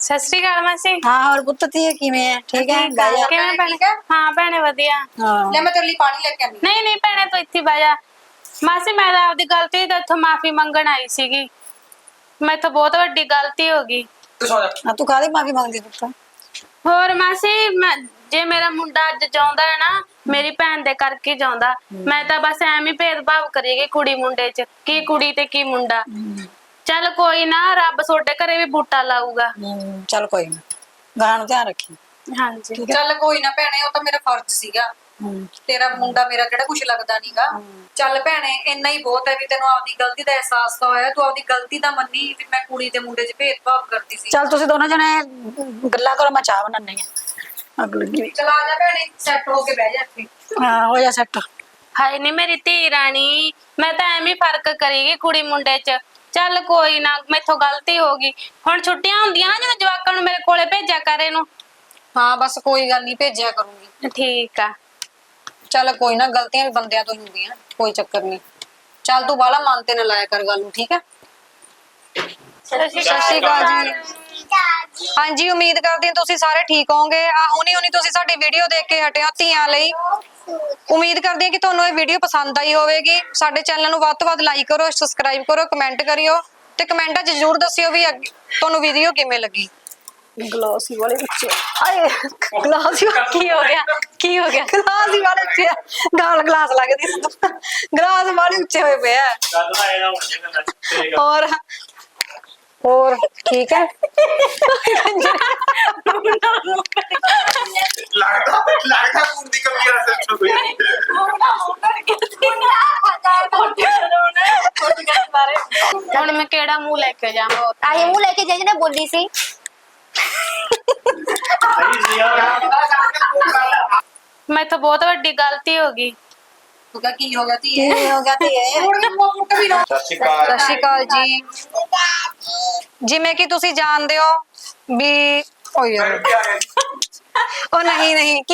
[SPEAKER 5] ਸਤਿ ਸ਼੍ਰੀ ਅਕਾਲ ਮਾਸੀ।
[SPEAKER 2] ਹਾਂ ਹੋਰ ਪੁੱਤ ਤੀ ਕਿਵੇਂ ਹੈ? ਠੀਕ ਹੈ ਜਾ
[SPEAKER 5] ਕਿਵੇਂ ਭੈਣੇ? ਹਾਂ? ਭੈਣੇ ਵਧੀਆ।
[SPEAKER 2] ਹਾਂ।
[SPEAKER 1] ਲੈ ਮੈਂ ਤੇਰੇ ਲਈ ਪਾਣੀ ਲੈ ਕੇ ਆਂਦੀ
[SPEAKER 5] ਨਹੀਂ ਨਹੀਂ ਭੈਣੇ ਤੂੰ ਇੱਥੇ ਬਹਿ ਜਾ। ਮਾਸੀ ਮੈਂ ਤਾਂ ਆਪਦੀ ਗਲਤੀ ਦਾ ਇੱਥੋਂ ਮਾਫੀ ਮੰਗਣ ਆਈ ਸੀਗੀ। ਮੈਥੋਂ ਬਹੁਤ ਵੱਡੀ ਗਲਤੀ ਹੋ ਗਈ।
[SPEAKER 2] ਆ ਤੂੰ ਕਾਹਦੀ ਮਾਫੀ ਮੰਗਦੀ ਪੁੱਤ?
[SPEAKER 5] ਹੋਰ ਮਾਸੀ ਮੈਂ ਜੇ ਮੇਰਾ ਮੁੰਡਾ ਅੱਜ ਜਾਉਂਦਾ ਹੈ ਨਾ ਮੇਰੀ ਭੈਣ ਦੇ ਕਰਕੇ ਜਾਉਂਦਾ। ਮੈਂ ਤਾਂ ਬਸ ਐਵੇਂ ਹੀ ਭੇਦਭਾਵ ਕਰੀਗੀ ਕੁੜੀ ਮੁੰਡੇ 'ਚ ਕੀ ਕੁੜੀ ਤੇ ਕੀ ਮੁੰਡਾ। ਚੱਲ ਕੋਈ ਨਾ ਰੱਬ ਤੁਹਾਡੇ ਘਰੇ ਵੀ ਬੂਟਾ ਲਾਊਗਾ।
[SPEAKER 2] ਹੂੰ, ਚੱਲ ਕੋਈ ਨਾ। ਗਾਂ ਨੂੰ ਧਿਆਨ ਰੱਖੀ।
[SPEAKER 5] ਹਾਂਜੀ।
[SPEAKER 1] ਚੱਲ ਕੋਈ ਨਾ ਭੈਣੇ ਉਹ ਤਾਂ ਮੇਰਾ ਫਰਜ਼ ਸੀਗਾ। ਤੇਰਾ ਮੁੰਡਾ ਮੇਰਾ ਕਿਹੜਾ ਕੁਝ ਲੱਗਦਾ ਨਹੀਂਗਾ ਚੱਲ ਭੈਣੇ ਇੰਨਾ ਹੀ ਬਹੁਤ ਹੈ ਵੀ ਤੈਨੂੰ ਆਪਦੀ ਗਲਤੀ ਦਾ ਅਹਿਸਾਸ ਤਾਂ ਹੋਇਆ ਤੂੰ ਆਪਦੀ ਗਲਤੀ ਤਾਂ ਮੰਨੀ ਵੀ ਮੈਂ ਕੁੜੀ ਤੇ ਮੁੰਡੇ 'ਚ ਭੇਦਭਾਵ ਕਰਦੀ ਸੀ।
[SPEAKER 2] ਚੱਲ ਤੁਸੀਂ ਦੋਨੋਂ ਜਣੇ ਗੱਲਾਂ ਕਰੋ ਮੈਂ ਚਾਹ ਬਣਾਉਣੀ ਆ ਅੱਗ ਲੱਗੀ ਹੋਈ।
[SPEAKER 1] ਚਲ ਆ ਜਾ ਭੈਣੇ ਸੈੱਟ ਹੋ ਕੇ ਬਹਿ ਜਾ ਇੱਥੇ।
[SPEAKER 2] ਹਾਂ ਹੋ ਜਾ ਸੈੱਟ
[SPEAKER 5] ਹਾਏ ਨੀ ਮੇਰੀ ਧੀ ਰਾਣੀ ਮੈਂ ਤਾਂ ਐਵੇਂ ਹੀ ਫ਼ਰਕ ਕਰੀਗੀ ਕੁੜੀ ਮੁੰਡੇ 'ਚ। ਚੱਲ ਕੋਈ ਨਾ ਮੈਥੋਂ ਗਲਤੀ ਹੋ ਗਈ। ਹੁਣ ਛੁੱਟੀਆਂ ਹੁੰਦੀਆਂ ਨਾ ਜਦੋਂ ਜਵਾਕਾਂ ਨੂੰ ਮੇਰੇ ਕੋਲੇ ਭੇਜਿਆ ਕਰ ਇਹਨੂੰ।
[SPEAKER 1] ਹਾਂ ਬਸ ਕੋਈ ਗੱਲ ਨਹੀਂ ਭੇਜਿਆ ਕਰੂੰਗੀ।
[SPEAKER 5] ਠੀਕ ਆ।
[SPEAKER 1] ਚੱਲ ਕੋਈ ਨਾ ਗਲਤੀਆਂ ਵੀ ਬੰਦਿਆਂ ਤੋਂ ਹੀ ਹੁੰਦੀਆਂ ਕੋਈ ਚੱਕਰ ਨਹੀਂ ਚੱਲ ਤੂੰ ਬਾਲਾ ਮਨ ਤੇ ਨਾ ਲਾਇਆ ਕਰ ਗੱਲ ਨੂੰ ਠੀਕ ਹੈ
[SPEAKER 5] ਸਤਿ
[SPEAKER 1] ਸਤਿ ਸ਼੍ਰੀ ਅਕਾਲ ਜੀ। ਹਾਂਜੀ ਉਮੀਦ ਕਰਦੀ ਹਾਂ ਤੁਸੀਂ ਸਾਰੇ ਠੀਕ ਹੋਵੋਗੇ। ਆ ਹੁਣੀ ਹੁਣੀ ਤੁਸੀਂ ਸਾਡੀ ਵੀਡੀਓ ਦੇਖ ਕੇ ਹਟੇ ਹੋ ਧੀਆਂ ਲਈ। ਉਮੀਦ ਕਰਦੀ ਹਾਂ ਕਿ ਤੁਹਾਨੂੰ ਇਹ ਵੀਡੀਓ ਪਸੰਦ ਆਈ ਹੋਵੇਗੀ। ਸਾਡੇ ਚੈਨਲ ਨੂੰ ਵੱਧ ਤੋਂ ਵੱਧ ਲਾਈਕ ਕਰੋ ਸਬਸਕ੍ਰਾਈਬ ਕਰੋ ਕਮੈਂਟ ਕਰਿਓ ਤੇ ਕਮੈਂਟਾਂ 'ਚ ਜ਼ਰੂਰ ਦੱਸਿਓ ਵੀ ਅੱਗੇ- ਤੁਹਾਨੂੰ ਵੀਡੀਓ ਕਿਵੇਂ ਲੱਗੀ।
[SPEAKER 2] ਗਲਾਸ ਹੀ ਵਾਲੇ ਬੱਚੇ। ਆਏ ਗਲਾਸ
[SPEAKER 3] ਕੀ ਹੋ ਗਿਆ? ਕੀ ਹੋ ਗਿਆ?
[SPEAKER 2] ਗਲਾਸ ਹੀ ਵਾਲੇ ਉੱਚੇ। ਗਾਲ ਗਲਾਸ ਲੱਗਦੀ ਗਲਾਸ ਵਾਲੇ ਉੱਚੇ ਹੋਏ ਪਏ ਆ।
[SPEAKER 1] ਹੋਰ ਹੋਰ ਠੀਕ ਹੈ
[SPEAKER 8] ਲੱਗਦਾ ਲੱਗਦਾ ਖੂਨ ਦੀ ਕਮੀ ਆ ਸੱਚ ਕੋਈ
[SPEAKER 5] ਹੁਣ ਮੈਂ ਕਿਹੜਾ ਮੂੰਹ ਲੈ ਕੇ ਜਾਵਾਂ
[SPEAKER 6] ਆਹੀ ਮੂੰਹ ਲੈ ਕੇ ਜਾਈ ਨੇ ਬੋਲੀ ਸੀ
[SPEAKER 5] ਮੈਥੋਂ ਬਹੁਤ ਵੱਡੀ ਗਲਤੀ ਹੋ ਗਈ
[SPEAKER 1] ਹੋਗਾ ਕੀ ਹੋ ਗਿਆ ਧੀਏ
[SPEAKER 2] ਕੀ ਹੋ ਗਿਆ ਤੇ
[SPEAKER 8] ਸਤਿ ਸ਼੍ਰੀ ਅਕਾਲ
[SPEAKER 1] ਸਤਿ ਸ਼੍ਰੀ ਅਕਾਲ ਜੀ ਜਿਵੇਂ ਕਿ ਤੁਸੀਂ ਜਾਣਦੇ ਹੋ ਵੀ ਓਏ ਯਾਰ ਉਹ ਨਹੀਂ ਨਹੀਂ ਕੀ